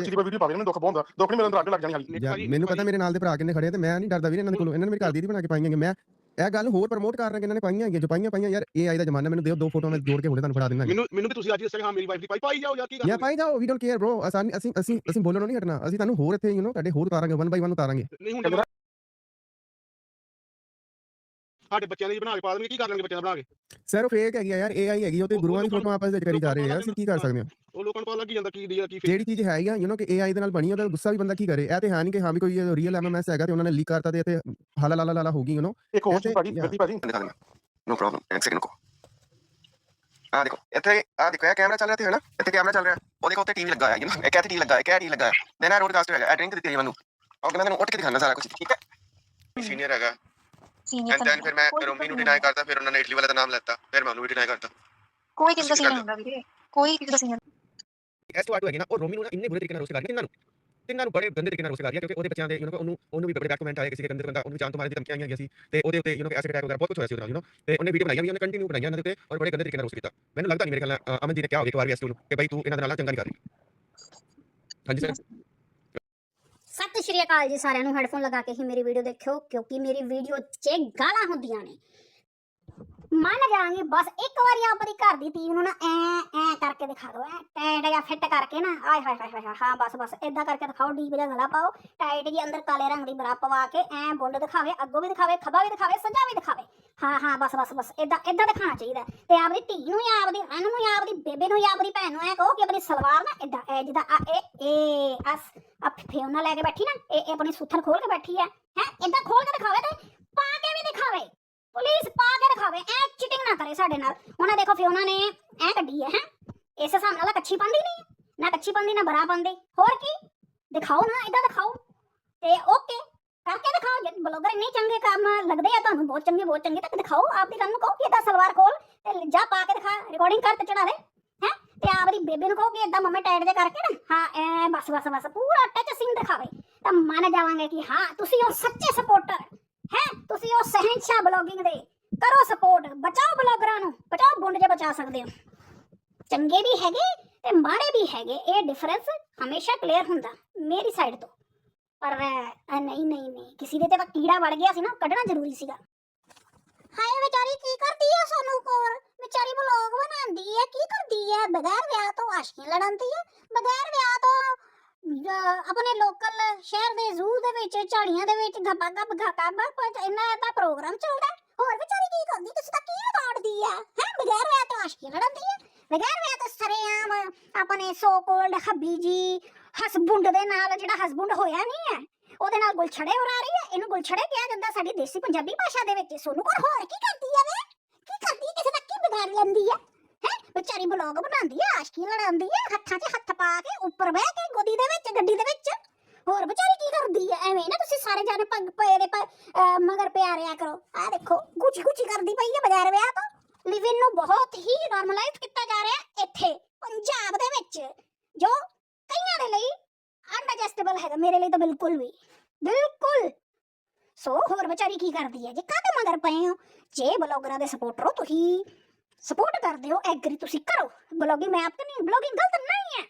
25 ਦੀ ਕੋਈ ਵੀਡੀਓ ਪਾਵੇ ਮੈਨੂੰ ਦੁੱਖ ਬਹੁਤ ਹੁੰਦਾ ਦੁੱਖ ਨਹੀਂ ਮੇਰੇ ਅੰਦਰ ਅੱਗ ਲੱਗ ਜਾਣੀ ਹਾਲੀ। ਜਾਂ ਮੈਨੂੰ ਪਤਾ ਮੇਰੇ ਨਾਲ ਦੇ ਭਰਾ ਕਿੰਨੇ ਖੜੇ ਆ ਤੇ ਮੈਂ ਨਹੀਂ ਡਰਦਾ ਵੀਰੇ ਇਹਨਾਂ ਦੇ ਕੋਲੋਂ ਇਹਨਾਂ ਨੇ ਮੇਰੀ ਘਰ ਦੀ ਬਣਾ ਕੇ ਪਾਈਆਂ। ਮੈਂ ਇਹ ਗੱਲ ਹੋਰ ਪ੍ਰਮੋਟ ਕਰ ਰਿਹਾ ਕਿ ਇਹਨਾਂ ਨੇ ਪਾਈਆਂ ਹੈਗੀਆਂ ਜੋ ਪਾਈਆਂ ਪਾਈਆਂ ਯਾਰ ਇਹ ਆਈ ਦਾ ਜ਼ਮਾਨਾ ਮੈਨੂੰ ਦਿਓ ਦੋ ਫੋਟੋ ਮੈਂ ਜੋੜ ਕੇ ਹੁਣੇ ਤੁਹਾਨੂੰ ਫੜਾ ਦਿੰਦਾ। ਮੈਨੂੰ ਮੈਨੂੰ ਵੀ ਤੁਸੀਂ ਅੱਜ ਦੱਸਿਆ ਹਾਂ ਮੇਰੀ ਵਾਈਫ ਦੀ ਪਾਈ ਪਾਈ ਜਾਓ ਯਾਰ ਕੀ ਯਾ ਪਾਈ ਜਾਓ ਵੀ ਡੋਨਟ ਕੇਅਰ ਬ੍ਰੋ ਅਸੀਂ ਅਸੀਂ ਅਸੀਂ ਬੋਲਣੋਂ ਨਹੀਂ ਹਟਣਾ ਅਸੀਂ ਤੁਹਾਨੂੰ ਹੋਰ ਇੱਥੇ ਯੂ نو ਤੁਹਾਡੇ ਹੋਰ ਉਤਾਰਾਂਗੇ ਵਨ ਬਾਈ ਵਨ ਉਤਾਰਾਂਗੇ। ਨਹੀਂ ਹੁਣ ਸਾਡੇ ਬੱਚਿਆਂ ਦੇ ਬਣਾ ਕੇ ਪਾ ਦੇਣਗੇ ਕੀ ਕਰ ਲੈਣਗੇ ਬੱਚਿਆਂ ਦਾ ਬਣਾ ਕੇ ਸਰ ਉਹ ਫੇਕ ਹੈਗੀ ਆ ਯਾਰ ਏਆਈ ਹੈਗੀ ਉਹ ਤੇ ਗੁਰੂਆਂ ਦੀ ਫੋਟੋ ਆਪਸ ਵਿੱਚ ਕਰੀ ਜਾ ਰਹੇ ਆ ਅਸੀਂ ਕੀ ਕਰ ਸਕਦੇ ਹਾਂ ਉਹ ਲੋਕਾਂ ਨੂੰ ਪਤਾ ਲੱਗ ਜਾਂਦਾ ਕੀ ਦੀ ਕੀ ਫੇਕ ਜਿਹੜੀ ਚੀਜ਼ ਹੈਗੀ ਆ ਯੂ نو ਕਿ ਏਆਈ ਦੇ ਨਾਲ ਬਣੀ ਆ ਤਾਂ ਗੁੱਸਾ ਵੀ ਬੰਦਾ ਕੀ ਕਰੇ ਇਹ ਤੇ ਹੈ ਨਹੀਂ ਕਿ ਹਾਂ ਵੀ ਕੋਈ ਰੀਅਲ ਐਮਐਮਐਸ ਹੈਗਾ ਤੇ ਉਹਨਾਂ ਨੇ ਲੀਕ ਕਰਤਾ ਤੇ ਇੱਥੇ ਹਾਲਾ ਲਾਲਾ ਲਾਲਾ ਹੋ ਗਈ ਯੂ نو ਇੱਕ ਹੋਰ ਚੀਜ਼ ਬੜੀ ਬੜੀ ਬੜੀ ਨੋ ਪ੍ਰੋਬਲਮ ਇੱਕ ਸੈਕਿੰਡ ਕੋ ਆ ਦੇਖੋ ਇੱਥੇ ਆ ਦੇਖੋ ਇਹ ਕੈਮਰਾ ਚੱਲ ਰਿਹਾ ਤੇ ਹੈ ਨਾ ਇੱਥੇ ਕੈਮਰਾ ਚੱਲ ਰਿਹਾ ਉਹ ਦੇਖੋ ਉੱਤੇ ਟੀਵੀ ਲੱਗਾ ਹੈ ਯੂ نو ਇੱਕ ਇੱਥੇ ਟੀਵੀ ਲੱਗਾ ਹੈ ਕਿ ਟੀਵੀ ਲੱਗਾ ਹੈ ਦੇਨ ਆ ਰੋਡਕਾਸਟ ਹੈਗਾ ਐ ਡਰਿੰਕ ਦਿੱਤੀ ਮੈਨੂੰ ਔਰ ਮੈਂ ਤੁਹਾਨੂੰ ਉੱਟ ਕੇ ਦਿਖਾਣਾ ਸਾਰਾ ਕੁਝ ਠੀਕ ਹੈ ਸੀਨੀਅਰ ਹੈਗਾ ਸੀਨੀਅਰ ਐਂਡ ਦੈਨ ਫਿਰ ਮੈਂ ਰੋਮੀ ਨੂੰ ਡਿਨਾਈ ਕਰਦਾ ਫਿਰ ਉਹਨਾਂ ਨੇ ਇਟਲੀ ਵਾਲਾ ਦਾ ਨਾਮ ਲੈਤਾ ਫਿਰ ਮੈਂ ਉਹਨੂੰ ਡਿਨਾਈ ਕਰਦਾ। ਕੋਈ ਕਿਸੇ ਸੀਨੀਅਰ ਹੁੰਦਾ ਵੀਰੇ ਕੋਈ ਕਿਸੇ ਸੀਨੀਅਰ ਐਸ ਟੂ ਆਟੂ ਹੈਗੀ ਨਾ ਉਹ ਰੋਮੀ ਨੂੰ ਨਾ ਇੰਨੇ ਬੁਰੇ ਤਰੀਕੇ ਨਾਲ ਰੋਸਟ ਕਰ ਰਹੀ ਨੂੰ। ਤਿੰਨਾਂ ਨੂੰ ਬੜੇ ਗੰਦੇ ਤਰੀਕੇ ਨਾਲ ਰੋਸਟ ਕਰ ਕਿਉਂਕਿ ਉਹਦੇ ਬੱਚਿਆਂ ਦੇ ਯੂ نو ਉਹਨੂੰ ਉਹਨੂੰ ਵੀ ਬੜੇ ਬੈਡ ਆਏ ਕਿਸੇ ਦੇ ਗੰਦੇ ਬੰਦਾ ਉਹਨੂੰ ਜਾਨ ਤੋਂ ਮਾਰਨ ਦੀ ਧਮਕੀਆਂ ਆਈਆਂ ਸੀ ਤੇ ਉਹਦੇ ਉੱਤੇ ਯੂ نو ਐਸਿਡ ਅਟੈਕ ਵਗੈਰਾ ਬਹੁਤ ਕੁਝ ਹੋਇਆ ਸੀ ਉਹਦਾ ਯੂ ਤੇ ਉਹਨੇ ਵੀਡੀਓ ਬਣਾਈਆਂ ਵੀ ਉਹਨੇ ਕੰਟੀਨਿਊ ਬਣਾਈਆਂ ਉਹਨਾਂ ਦੇ ਉੱਤੇ ਔਰ ਬੜੇ ਗੰਦੇ ਤਰੀਕੇ ਨਾਲ ਰੋਸਟ ਕੀਤਾ। ਮੈਨੂੰ ਲੱਗਦਾ ਨਹੀਂ ਮੇਰੇ ਖਿਆਲ ਨਾਲ ਅਮਨ ਜੀ ਨੇ ਕਿਹਾ ਹੋਵੇ ਇੱਕ ਵਾਰ ਵੀ ਐਸ ਨੂੰ ਕਿ ਭਾਈ ਤੂੰ ਇਹਨਾਂ ਦੇ ਨਾਲ ਚੰਗਾ ਨਹੀਂ ਕਰ। ਰਹੀ ਹਾਂਜੀ ਸਰ ਸਤਿ ਸ਼੍ਰੀ ਅਕਾਲ ਜੀ ਸਾਰਿਆਂ ਨੂੰ ਹੈੱਡਫੋਨ ਲਗਾ ਕੇ ਹੀ ਮੇਰੀ ਵੀਡੀਓ ਦੇਖਿਓ, ਕਿਉਂਕਿ ਮੇਰੀ ਵੀਡੀਓ 'ਚ ਗਾਲਾਂ ਹੁੰਦੀਆਂ ਨੇ। ਮੰਨ ਜਾਾਂਗੇ ਬਸ ਇੱਕ ਵਾਰੀ ਆਪਣੀ ਘਰ ਦੀ ਧੀ ਨੂੰ ਨਾ ਐ ਐ ਕਰਕੇ ਦਿਖਾ ਦਿਓ, ਐ ਟਾਈਟ ਜਾਂ ਫਿੱਟ ਕਰਕੇ ਨਾ ਆਏ ਹਾਏ ਹਾਏ ਹਾਏ, ਹਾਂ, ਬਸ ਬਸ ਇਦਾਂ ਕਰਕੇ ਦਿਖਾਓ, ਡੀਪ ਜਿਹਾ ਗਲਾ ਪਾਓ ਟਾਈਟ ਜੀ ਅੰਦਰ ਕਾਲੇ ਰੰਗ ਦੀ ਬਰਾ ਪਵਾ ਕੇ ਐ ਬੁੰਡ ਦਿਖਾਵੇ, ਅੱਗੋਂ ਵੀ ਦਿਖਾਵੇ, ਖੱਬਾ ਵੀ ਦਿਖਾਵੇ, ਸੱਜਾ ਵੀ ਦਿਖਾਵੇ। ਹਾਂ ਹਾਂ, ਬਸ ਬਸ ਬਸ ਇਦਾਂ ਇਦਾਂ ਦਿਖਾਉਣਾ ਚਾਹੀਦਾ। ਤੇ ਆਪਣੀ ਧੀ ਨੂੰ ਜਾਂ ਆਪਦੀ ਰਨ ਨੂੰ ਜਾਂ ਆਪਦੀ ਬੇਬੇ ਨੂੰ ਜਾਂ ਆਪਦੀ ਭੈਣ ਨੂੰ ਐ ਕਹੋ ਕਿ ਆਪਣੀ ਸਲਵਾਰ ਨਾ ਇਦਾਂ ਐ ਜਿੱਦਾਂ ਆ, ਇਹ ਇਹ, ਅਸ, ਆ ਫਿਓਨਾ ਲੈ ਕੇ ਬੈਠੀ ਨਾ, ਇਹ ਆਪਣੀ ਸੁੱਥਰ ਖੋਲ ਕੇ ਬੈਠੀ ਹੈ ਹੈ ਇਦਾਂ ਖੋਲ ਕੇ ਦਿਖਾਵੇ ਤੇ ਪਾ ਕੇ ਵੀ ਦਿਖਾਵੇ। ਪੁਲਿਸ ਪਾ ਕੇ ਦਿਖਾਵੇ ਐ ਚੀਟਿੰਗ ਨਾ ਕਰੇ ਸਾਡੇ ਨਾਲ। ਹੁਣ ਦੇਖੋ ਫਿਓਨਾ ਨੇ ਐ ਕੱਢੀ ਹੈ ਹੈ। ਇਸ ਹਿਸਾਬ ਨਾਲ ਕੱਚੀ ਪੰਦੀ ਨਹੀਂ, ਨਾ ਕੱਚੀ ਪੰਦੀ ਨਾ ਬਰਾ ਪੰਦੀ ਹੋਰ ਕੀ? ਦਿਖਾਓ ਨਾ ਇਦਾਂ ਦਿਖਾਓ। ਤੇ ਓਕੇ, ਕਰਕੇ ਦਿਖਾਓ। ਜੇ ਬਲੌਗਰ ਇੰਨੇ ਚੰਗੇ ਕੰਮ ਲੱਗਦੇ ਆ, ਤੁਹਾਨੂੰ ਬਹੁਤ ਚੰਗੇ ਬਹੁਤ ਚੰਗੇ, ਤਾਂ ਦਿਖਾਓ ਆਪਦੀ ਰਨ ਨੂੰ। ਕਹੋ ਕਿ ਇਦਾਂ ਸਲਵਾਰ ਖੋਲ ਤੇ ਜਾ ਪਾ ਕੇ ਦਿਖਾ ਰਿਕਾਰਡਿੰਗ ਕਰ ਤੇ ਚੜਾ ਦੇ, ਹੈ। ਤੇ ਆਪਦੀ ਬੇਬੇ ਨੂੰ ਕਹੋ ਕਿ ਇਦਾਂ ਮੰਮੇ ਟਾਈਟ ਦੇ ਕਰਕੇ ਨਾ, ਹਾਂ, ਐ ਬਸ ਬਸ ਬਸ, ਪੂਰਾ ਟੱਚ ਸੀਨ ਦਿਖਾਵੇ। ਤਾਂ ਮੰਨ ਜਾਵਾਂਗੇ ਕਿ ਹਾਂ, ਤੁਸੀਂ ਉਹ ਸੱਚੇ ਸਪੋਰਟਰ ਹੈ? ਤੁਸੀਂ ਉਹ ਸਹਿਨਸ਼ਾਹ ਬਲੌਗਿੰਗ ਦੇ ਕਰੋ ਸਪੋਰਟ ਬਚਾਓ ਬਲੌਗਰਾਂ ਨੂੰ, ਬਚਾਓ ਬੁੰਡ ਜੇ ਬਚਾ ਸਕਦੇ ਹੋ। ਚੰਗੇ ਵੀ ਹੈਗੇ ਤੇ ਮਾੜੇ ਵੀ ਹੈਗੇ, ਇਹ ਡਿਫਰੈਂਸ ਹਮੇਸ਼ਾ ਕਲੀਅਰ ਹੁੰਦਾ, ਮੇਰੀ ਸਾਈਡ ਤੋਂ। ਪਰ ਨਹੀਂ ਨਹੀਂ ਨਹੀਂ, ਕਿਸੇ ਦੇ ਤੇ ਤਾਂ ਕੀੜਾ ਵੜ ਗਿਆ ਸੀ ਨਾ, ਕੱਢਣਾ ਜ਼ਰੂਰੀ ਸੀਗਾ। ਹਾਏ, ਵਿਚਾਰੀ ਕੀ ਕਰਦੀ ਹੈ ਸੋਨੂ ਕੋਰ ਵਿਚਾਰੀ ਬਲੌਗ ਬਣਾਉਂਦੀ ਹੈ ਕੀ ਕਰਦੀ ਹੈ ਬਗੈਰ ਵਿਆਹ ਤੋਂ ਆਸ਼ਕੀ ਲੜਾਉਂਦੀ ਹੈ ਬਗੈਰ ਵਿਆਹ ਤੋਂ ਆਪਣੇ ਲੋਕਲ ਸ਼ਹਿਰ ਦੇ ਜ਼ੂ ਦੇ ਵਿੱਚ, ਝਾੜੀਆਂ ਦੇ ਵਿੱਚ ਗੱਪਾ ਗੱਪ ਗਾਕਾ ਪਰ ਇਹਨਾਂ ਦਾ ਪ੍ਰੋਗਰਾਮ ਚੱਲਦਾ ਹੋਰ ਵਿਚਾਰੀ ਕੀ ਕਰਦੀ? ਤੁਸੀਂ ਤਾਂ ਕੀ ਵਿਗਾੜਦੀ ਹੈ? ਹੈ? ਬਗੈਰ ਵਿਆਹ ਤੋਂ ਆਸ਼ਕੀ ਲੜਾਉਂਦੀ ਹੈ? ਬਗੈਰ ਵਿਆਹ ਤੋਂ ਸਰੇਆਮ ਆਪਣੇ ਸੋ ਕੋਲਡ ਹੱਬੀ ਜੀ, ਹਸਬੁੰਡ ਦੇ ਨਾਲ ਜਿਹੜਾ ਹਸਬੁੰਡ ਹੋਇਆ ਨਹੀਂ ਹੈ, ਉਹਦੇ ਨਾਲ ਗੁਲਛੜੇ ਉਡਾ ਰਹੀ ਹੈ। ਇਹਨੂੰ ਗੁਲਛੜੇ ਕਿਹਾ ਜਾਂਦਾ ਸਾਡੀ ਦੇਸੀ ਪੰਜਾਬੀ ਭਾਸ਼ਾ ਦੇ ਵਿੱਚ। ਸੋਨੂੰ ਕੋਲ ਹੋਰ ਕੀ ਕਰਦੀ ਹੈ ਵੇ? ਕੀ ਕਰਦੀ ਕਿਸੇ ਦਾ ਕੀ ਵਿਗਾੜ ਲੈਂਦੀ ਹੈ? ਵਿਚਾਰੀ ਬਲੌਗ ਬਣਾਉਂਦੀ ਹੈ ਆਸ਼ਕੀ ਲੜਾਉਂਦੀ ਹੈ ਹੱਥਾਂ 'ਚ ਹੱਥ ਪਾ ਕੇ ਉੱਪਰ ਬਹਿ ਕੇ ਗੋਦੀ ਦੇ ਵਿੱਚ, ਗੱਡੀ ਦੇ ਵਿੱਚ। ਹੋਰ ਵਿਚਾਰੀ ਕੀ ਕਰਦੀ ਹੈ ਐਵੇਂ ਨਾ ਤੁਸੀਂ ਸਾਰੇ ਜਾਣੇ ਪੱਗ ਪਏ ਦੇ ਮਗਰ ਪਿਆ ਕਰੋ। ਆ ਦੇਖੋ ਗੁੱਚੀ ਗੁੱਚੀ ਕਰਦੀ ਪਈ ਹੈ ਬਗੈਰ ਵਿਆਹ ਤੋਂ। ਲਿਵਿੰਗ ਨੂੰ ਬਹੁਤ ਹੀ ਨਾਰਮਲਾਈਜ਼ ਕੀਤਾ ਜਾ ਰਿਹਾ ਇੱਥੇ, ਪੰਜਾਬ ਦੇ ਵਿੱਚ, ਜੋ ਕਈਆਂ ਦੇ ਲਈ ਅਨਡਾਈਜੈਸਟੇਬਲ ਹੈਗਾ, ਮੇਰੇ ਲਈ ਤਾਂ ਬਿਲਕੁਲ ਵੀ। ਬਿਲਕੁਲ। ਸੋ ਹੋਰ ਵਿਚਾਰੀ ਕੀ ਕਰਦੀ ਹੈ ਜੇ ਕਾਹਦੇ ਮਗਰ ਪਏ ਹੋ? ਜੇ ਬਲੌਗਰਾਂ ਦੇ ਸਪੋਰਟਰ ਹੋ ਤੁਸੀਂ ਸਪੋਰਟ ਕਰਦੇ ਹੋ ਐਗਰੀ ਤੁਸੀਂ ਕਰੋ। ਬਲੌਗਿੰਗ ਮੈਂ ਆਪ ਨਹੀਂ ਬਲੌਗਿੰਗ ਗਲਤ ਨਹੀਂ ਹੈ।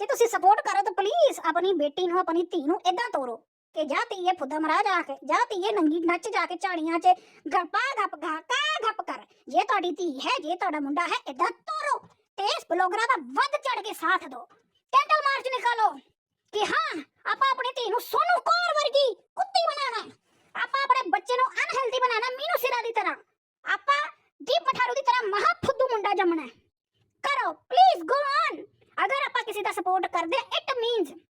ਜੇ ਤੁਸੀਂ ਸਪੋਰਟ ਕਰੋ ਤਾਂ ਪਲੀਜ਼ ਆਪਣੀ ਬੇਟੀ ਨੂੰ, ਆਪਣੀ ਧੀ ਨੂੰ ਇਦਾਂ ਤੋਰੋ ਕਿ ਜਾ ਧੀਏ ਫੁੱਦਾ ਮਰਾ ਜਾ ਕੇ, ਜਾ ਧੀਏ ਨੰਗੀ ਨੱਚ ਜਾ ਕੇ ਝਾੜੀਆਂ 'ਚ ਗੱਪਾ ਗੱਪ ਗਾਕਾ ਗੱਪ ਕਰ। ਜੇ ਤੁਹਾਡੀ ਧੀ ਹੈ, ਜੇ ਤੁਹਾਡਾ ਮੁੰਡਾ ਹੈ ਇਦਾਂ ਤੋਰੋ ਤੇ ਇਸ ਬਲੌਗਰਾਂ ਦਾ ਵੱਧ ਚੜ ਕੇ ਸਾਥ ਦਿਓ। ਕੈਂਡਲ ਮਾਰਚ ਨਿਕਾਲੋ ਕਿ ਹਾਂ, ਆਪਾਂ ਆਪਣੀ ਧੀ ਨੂੰ ਸੋਨੂ ਕੌਰ ਵਰਗੀ ਕੁੱਤੀ ਬਣਾਉਣਾ ਆਪਾਂ ਆਪਣੇ ਬੱਚੇ ਨੂੰ ਅਨਹੈਲਦੀ ਬਣਾਉਣਾ ਮੀਨੂ ਸਿਰਾ ਦੀ ਤਰ੍ਹਾਂ। ਆਪਾਂ ਦੀਪ ਮਠਾਰੂ ਦੀ ਤਰ੍ਹਾਂ ਮਹਾ ਫੁੱਦੂ ਮੁੰਡਾ ਜੰਮਣਾ ਕਰੋ ਪਲੀਜ਼ ਗੋ ਔਨ ਅਗਰ ਆਪਾਂ ਕਿਸੇ ਦਾ ਸਪੋਰਟ ਕਰਦੇ ਇਟ ਮੀਨਸ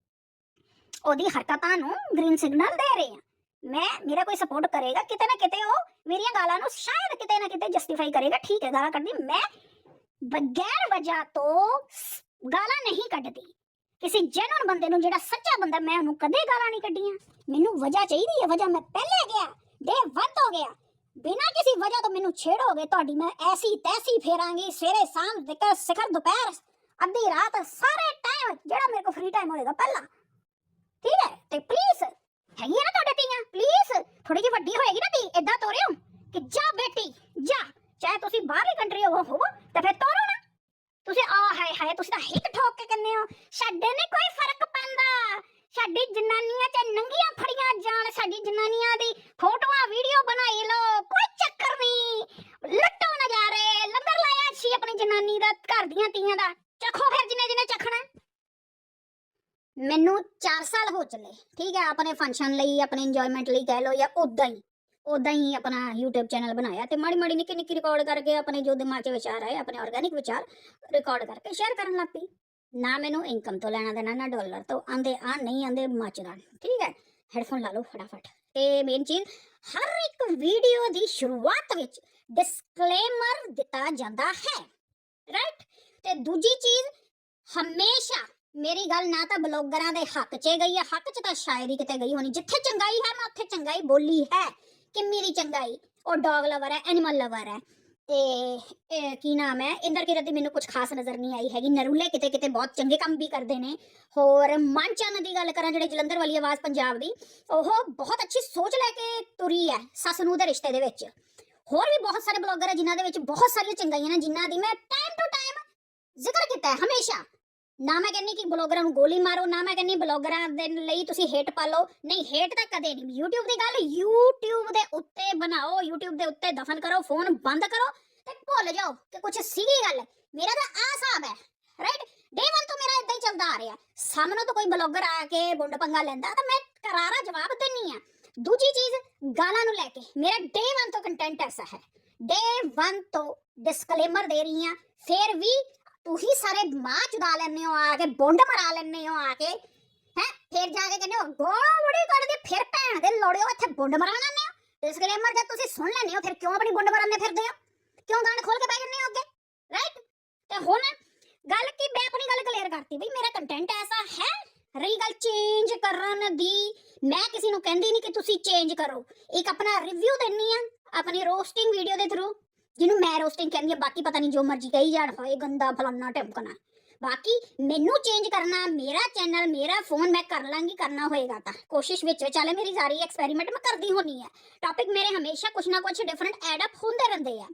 ਉਹਦੀ ਹਰਕਤਾਂ ਨੂੰ ਗ੍ਰੀਨ ਸਿਗਨਲ ਦੇ ਰਹੇ ਹਾਂ। ਮੈਂ, ਮੇਰਾ ਕੋਈ ਸਪੋਰਟ ਕਰੇਗਾ, ਕਿਤੇ ਨਾ ਕਿਤੇ ਉਹ ਮੇਰੀਆਂ ਗਾਲਾਂ ਨੂੰ ਸ਼ਾਇਦ ਕਿਤੇ ਨਾ ਕਿਤੇ ਜਸਟੀਫਾਈ ਕਰੇਗਾ। ਠੀਕ ਹੈ, ਗਾਲਾਂ ਕੱਢਦੀ। ਮੈਂ ਬਗੈਰ ਵਜ੍ਹਾ ਤੋਂ ਗਾਲਾਂ ਨਹੀਂ ਕੱਢਦੀ। ਕਿਸੇ ਜੈਨੂਨ ਬੰਦੇ ਨੂੰ, ਜਿਹੜਾ ਸੱਚਾ ਬੰਦਾ, ਮੈਂ ਉਹਨੂੰ ਕਦੇ ਗਾਲਾਂ ਨਹੀਂ ਕੱਢੀਆਂ। ਮੈਨੂੰ ਵਜ੍ਹਾ ਚਾਹੀਦੀ ਹੈ, ਵਜ੍ਹਾ ਮੈਂ ਪਹਿਲੇ ਗਿਆ। ਦੇ ਵੱਧ ਹੋ ਗਿਆ। ਬਿਨਾਂ ਕਿਸੇ ਵਜ੍ਹਾ ਤੋਂ ਮੈਨੂੰ ਛੇੜੋਗੇ ਤੁਹਾਡੀ ਮੈਂ ਐਸੀ ਤੈਸੀ ਫੇਰਾਂਗੀ ਸਵੇਰੇ ਸ਼ਾਮ ਤੱਕ ਸਿਖਰ ਦੁਪਹਿਰ ਅੱਧੀ ਰਾਤ ਸਾਰੇ ਟਾਈਮ ਜਿਹੜਾ ਮੇਰੇ ਕੋਲ ਫ੍ਰੀ ਟਾਈਮ ਹੋਏਗਾ ਪਹਿਲਾਂ ਠੀਕ ਹੈ ਤੇ ਪਲੀਜ਼ ਹੈਗੀ ਹੈ ਨਾ ਤੁਹਾਡੇ ਧੀਆਂ ਪਲੀਜ਼ ਥੋੜੀ ਜਿਹੀ ਵੱਡੀ ਹੋਏਗੀ ਨਾ ਧੀ ਇਦਾਂ ਤੋਰਿਓ ਕਿ ਜਾ ਬੇਟੀ ਜਾ ਚਾਹੇ ਤੁਸੀਂ ਬਾਹਰਲੀ ਕੰਟਰੀ ਹੋ ਹੋਵੋ ਤਾਂ ਫਿਰ ਤੋਰੋ ਨਾ ਤੁਸੀਂ ਆ ਹਾਏ ਹਾਏ ਤੁਸੀਂ ਤਾਂ ਹਿੱਕ ਠੋਕ ਕੇ ਕਹਿੰਦੇ ਹੋ ਸਾਡੇ ਨੇ ਕੋਈ ਫ਼ਰਕ ਪੈਂਦਾ ਸਾਡੀ ਜਨਾਨੀਆਂ 'ਚ ਨੰਗੀਆਂ ਫੜੀਆਂ ਜਾਣ ਸਾਡੀ ਜਨਾਨੀਆਂ ਦੀ ਫੋਟੋਆਂ ਵੀਡੀਓ ਬਣਾਈ ਲਓ ਕੋਈ ਚੱਕਰ ਨਹੀਂ ਲੁੱਟੋ ਨਜ਼ਾਰੇ ਲੰਗਰ ਲਾਇਆ ਸੀ ਆਪਣੀ ਜਨਾਨੀ ਦਾ ਘਰ ਦੀਆਂ ਤੀਆਂ ਦਾ ਚੱਖੋ ਫਿਰ ਜਿੰਨੇ ਜਿੰਨੇ ਚੱਖਣਾ ਮੈਨੂੰ 4 ਸਾਲ ਠੀਕ ਹੈ ਆਪਣੇ ਫੰਕਸ਼ਨ ਲਈ, ਆਪਣੇ ਇੰਜੋਇਮੈਂਟ ਲਈ ਕਹਿ ਲਓ ਜਾਂ ਉਦਾਂ ਹੀ ਉਦਾਂ ਹੀ ਆਪਣਾ YouTube ਚੈਨਲ ਬਣਾਇਆ ਤੇ ਮਾੜੀ ਮਾੜੀ ਨਿੱਕੀ ਨਿੱਕੀ ਰਿਕਾਰਡ ਕਰਕੇ ਆਪਣੇ ਜੋ ਦਿਮਾਗ 'ਚ ਵਿਚਾਰ ਆਏ, ਆਪਣੇ ਆਰਗੈਨਿਕ ਵਿਚਾਰ ਰਿਕਾਰਡ ਕਰਕੇ ਸ਼ੇਅਰ ਕਰਨ ਲੱਗ ਪਈ। ਨਾ ਮੈਨੂੰ ਇਨਕਮ ਤੋਂ ਲੈਣਾ ਦੇਣਾ, ਨਾ ਡਾਲਰ ਤੋਂ, ਆਂਦੇ ਆ ਨਹੀਂ, ਆਂਦੇ ਮੱਚਦਾ ਠੀਕ ਹੈ ਹੈਡਫੋਨ ਲਾ ਲਓ ਫਟਾਫਟ। ਤੇ ਮੇਨ ਚੀਜ਼, ਹਰ ਇੱਕ ਵੀਡੀਓ ਦੀ ਸ਼ੁਰੂਆਤ ਵਿੱਚ ਡਿਸਕਲੇਮਰ ਦਿੱਤਾ ਜਾਂਦਾ ਹੈ। ਰਾਈਟ ਤੇ ਦੂਜੀ ਚੀਜ਼, ਹਮੇਸ਼ਾ ਮੇਰੀ ਗੱਲ ਨਾ ਤਾਂ ਬਲੌਗਰਾਂ ਦੇ ਹੱਕ 'ਚ ਗਈ ਹੈ, ਹੱਕ 'ਚ ਤਾਂ ਸ਼ਾਇਰੀ ਕਿਤੇ ਗਈ ਹੋਣੀ। ਜਿੱਥੇ ਚੰਗਾਈ ਹੈ, ਮੈਂ ਉੱਥੇ ਚੰਗਾਈ ਬੋਲੀ ਹੈ। ਕਿ ਮੇਰੀ ਚੰਗਾਈ? ਉਹ ਡੌਗ ਲਵਰ ਹੈ ਐਨੀਮਲ ਲਵਰ ਹੈ। ਤੇ ਕੀ ਨਾਮ ਹੈ? ਇੰਦਰ ਕਿਰਤ ਦੀ ਮੈਨੂੰ ਕੁਝ ਖਾਸ ਨਜ਼ਰ ਨਹੀਂ ਆਈ ਹੈਗੀ। ਨਰੂਲੇ ਕਿਤੇ ਕਿਤੇ ਬਹੁਤ ਚੰਗੇ ਕੰਮ ਵੀ ਕਰਦੇ ਨੇ। ਹੋਰ ਮਨਚੰਨ ਦੀ ਗੱਲ ਕਰਾਂ, ਜਿਹੜੇ ਜਲੰਧਰ ਵਾਲੀ ਆਵਾਜ਼ ਪੰਜਾਬ ਦੀ, ਉਹ ਬਹੁਤ ਅੱਛੀ ਸੋਚ ਲੈ ਕੇ ਤੁਰੀ ਹੈ ਸੱਸ ਨੂੰ ਦੇ ਰਿਸ਼ਤੇ ਦੇ ਵਿੱਚ। ਹੋਰ ਵੀ ਬਹੁਤ ਸਾਰੇ ਬਲੌਗਰ ਹੈ, ਜਿਨ੍ਹਾਂ ਦੇ ਵਿੱਚ ਬਹੁਤ ਸਾਰੀਆਂ ਚੰਗਾਈਆਂ ਨੇ, ਜਿਨ੍ਹਾਂ ਦੀ ਮੈਂ ਟਾਈਮ ਟੂ ਟਾਈਮ ਜ਼ਿਕਰ ਕੀਤਾ ਹੈ, ਹਮੇਸ਼ਾ। ਨਾ ਮੈਂ ਕਹਿੰਨੀ ਕਿ ਬਲੌਗਰਾਂ ਨੂੰ ਗੋਲੀ ਮਾਰੋ, ਨਾ ਮੈਂ ਕਹਿੰਨੀ ਬਲੌਗਰਾਂ ਦੇ ਲਈ ਤੁਸੀਂ ਹੇਟ ਪਾਲੋ ਨਹੀਂ, ਹੇਟ ਤਾਂ ਕਦੇ ਨਹੀਂ। YouTube ਦੀ ਗੱਲ YouTube ਦੇ ਉੱਤੇ ਬਣਾਓ, YouTube ਦੇ ਉੱਤੇ ਦਫਨ ਕਰੋ, ਫੋਨ ਬੰਦ ਕਰੋ ਤੇ ਭੁੱਲ ਜਾਓ ਕਿ ਕੁਝ ਸੀਗੀ ਗੱਲ। ਮੇਰਾ ਤਾਂ ਆ ਹਿਸਾਬ ਹੈ ਰਾਈਟ ਡੇ 1 ਤੋਂ ਮੇਰਾ ਇਦਾਂ ਹੀ ਚੱਲਦਾ ਆ ਰਿਹਾ। ਸਾਹਮਣੇ ਤੋਂ ਕੋਈ ਬਲੌਗਰ ਆ ਕੇ ਬੁੰਡ ਪੰਗਾ ਲੈਂਦਾ, ਤਾਂ ਮੈਂ ਕਰਾਰਾ ਜਵਾਬ ਦਿੰਨੀ ਆ। ਦੂਜੀ ਚੀਜ਼, ਗਾਲਾਂ ਨੂੰ ਲੈ ਕੇ। ਮੇਰਾ ਡੇ 1 ਤੋਂ ਕੰਟੈਂਟ ਐਸਾ ਹੈ। ਡੇ 1 ਤੋਂ ਡਿਸਕਲੇਮਰ ਦੇ ਰਹੀ ਆ। ਫਿਰ ਵੀ ਤੁਸੀਂ ਸਾਰੇ ਮਾਂ ਚੁਦਾ ਲੈਣੇ ਹੋ ਆ ਕੇ, ਬੁੰਡ ਮਰਾ ਲੈਣੇ ਹੋ ਆ ਕੇ, ਹੈ? ਫਿਰ ਜਾ ਕੇ ਕਹਿੰਦੇ ਹੋ, ਗੋਲ ਬੜੀ ਕੱਢਦੇ ਫਿਰ ਭੈਣ ਦੇ ਲੋੜਿਓ ਇੱਥੇ ਬੁੰਡ ਮਰਾ ਲੈਣੇ ਹੋ। ਡਿਸਕਲੇਮਰ ਜਦ ਤੁਸੀਂ ਸੁਣ ਲੈਣੇ ਹੋ, ਫਿਰ ਕਿਉਂ ਆਪਣੀ ਬੁੰਡ ਮਰਾਨੇ ਫਿਰਦੇ ਹੋ? ਕਿਉਂ ਗਾਣ ਖੋਲ ਕੇ ਬਹਿ ਜੰਨੇ ਹੋ ਅੱਗੇ? ਰਾਈਟ ਤੇ ਹੁਣ ਗੱਲ ਕੀ, ਮੈਂ ਆਪਣੀ ਗੱਲ ਕਲੀਅਰ ਕਰਤੀ ਬਈ, ਮੇਰਾ ਕੰਟੈਂਟ ਐਸਾ ਹੈ, ਰਹੀ ਗੱਲ ਚੇਂਜ ਕਰਨ ਦੀ। ਮੈਂ ਕਿਸੇ ਨੂੰ ਕਹਿੰਦੀ ਨਹੀਂ ਕਿ ਤੁਸੀਂ ਚੇਂਜ ਕਰੋ। ਇੱਕ ਆਪਣਾ ਰਿਵਿਊ ਦਿੰਨੀ ਆ ਆਪਣੀ ਰੋਸਟਿੰਗ ਵੀਡੀਓ ਦੇ ਥਰੂ ਜਿਹਨੂੰ ਮੈਂ ਰੋਸਟਿੰਗ ਕਹਿੰਦੀ ਆ ਬਾਕੀ ਪਤਾ ਨਹੀਂ ਜੋ ਮਰਜ਼ੀ ਕਹੀ ਜਾਣ ਹੋਏ ਗੰਦਾ ਫਲਾਨਾ ਟਮਕਣਾ ਬਾਕੀ ਮੈਨੂੰ ਚੇਂਜ ਕਰਨਾ ਮੇਰਾ ਚੈਨਲ ਮੇਰਾ ਫੋਨ ਮੈਂ ਕਰ ਲਾਂਗੀ ਕਰਨਾ ਹੋਏਗਾ ਤਾਂ। ਕੋਸ਼ਿਸ਼ ਵਿੱਚ ਵਿਚਾਲੇ ਮੇਰੀ ਸਾਰੀ ਐਕਸਪੈਰੀਮੈਂਟ ਮੈਂ ਕਰਦੀ ਹੋਣੀ ਹੈ। ਟਾਪਿਕ ਮੇਰੇ ਹਮੇਸ਼ਾ ਕੁਛ ਨਾ ਕੁਛ ਡਿਫਰੈਂਟ ਐਡ ਅਪ ਹੁੰਦੇ ਰਹਿੰਦੇ ਆ।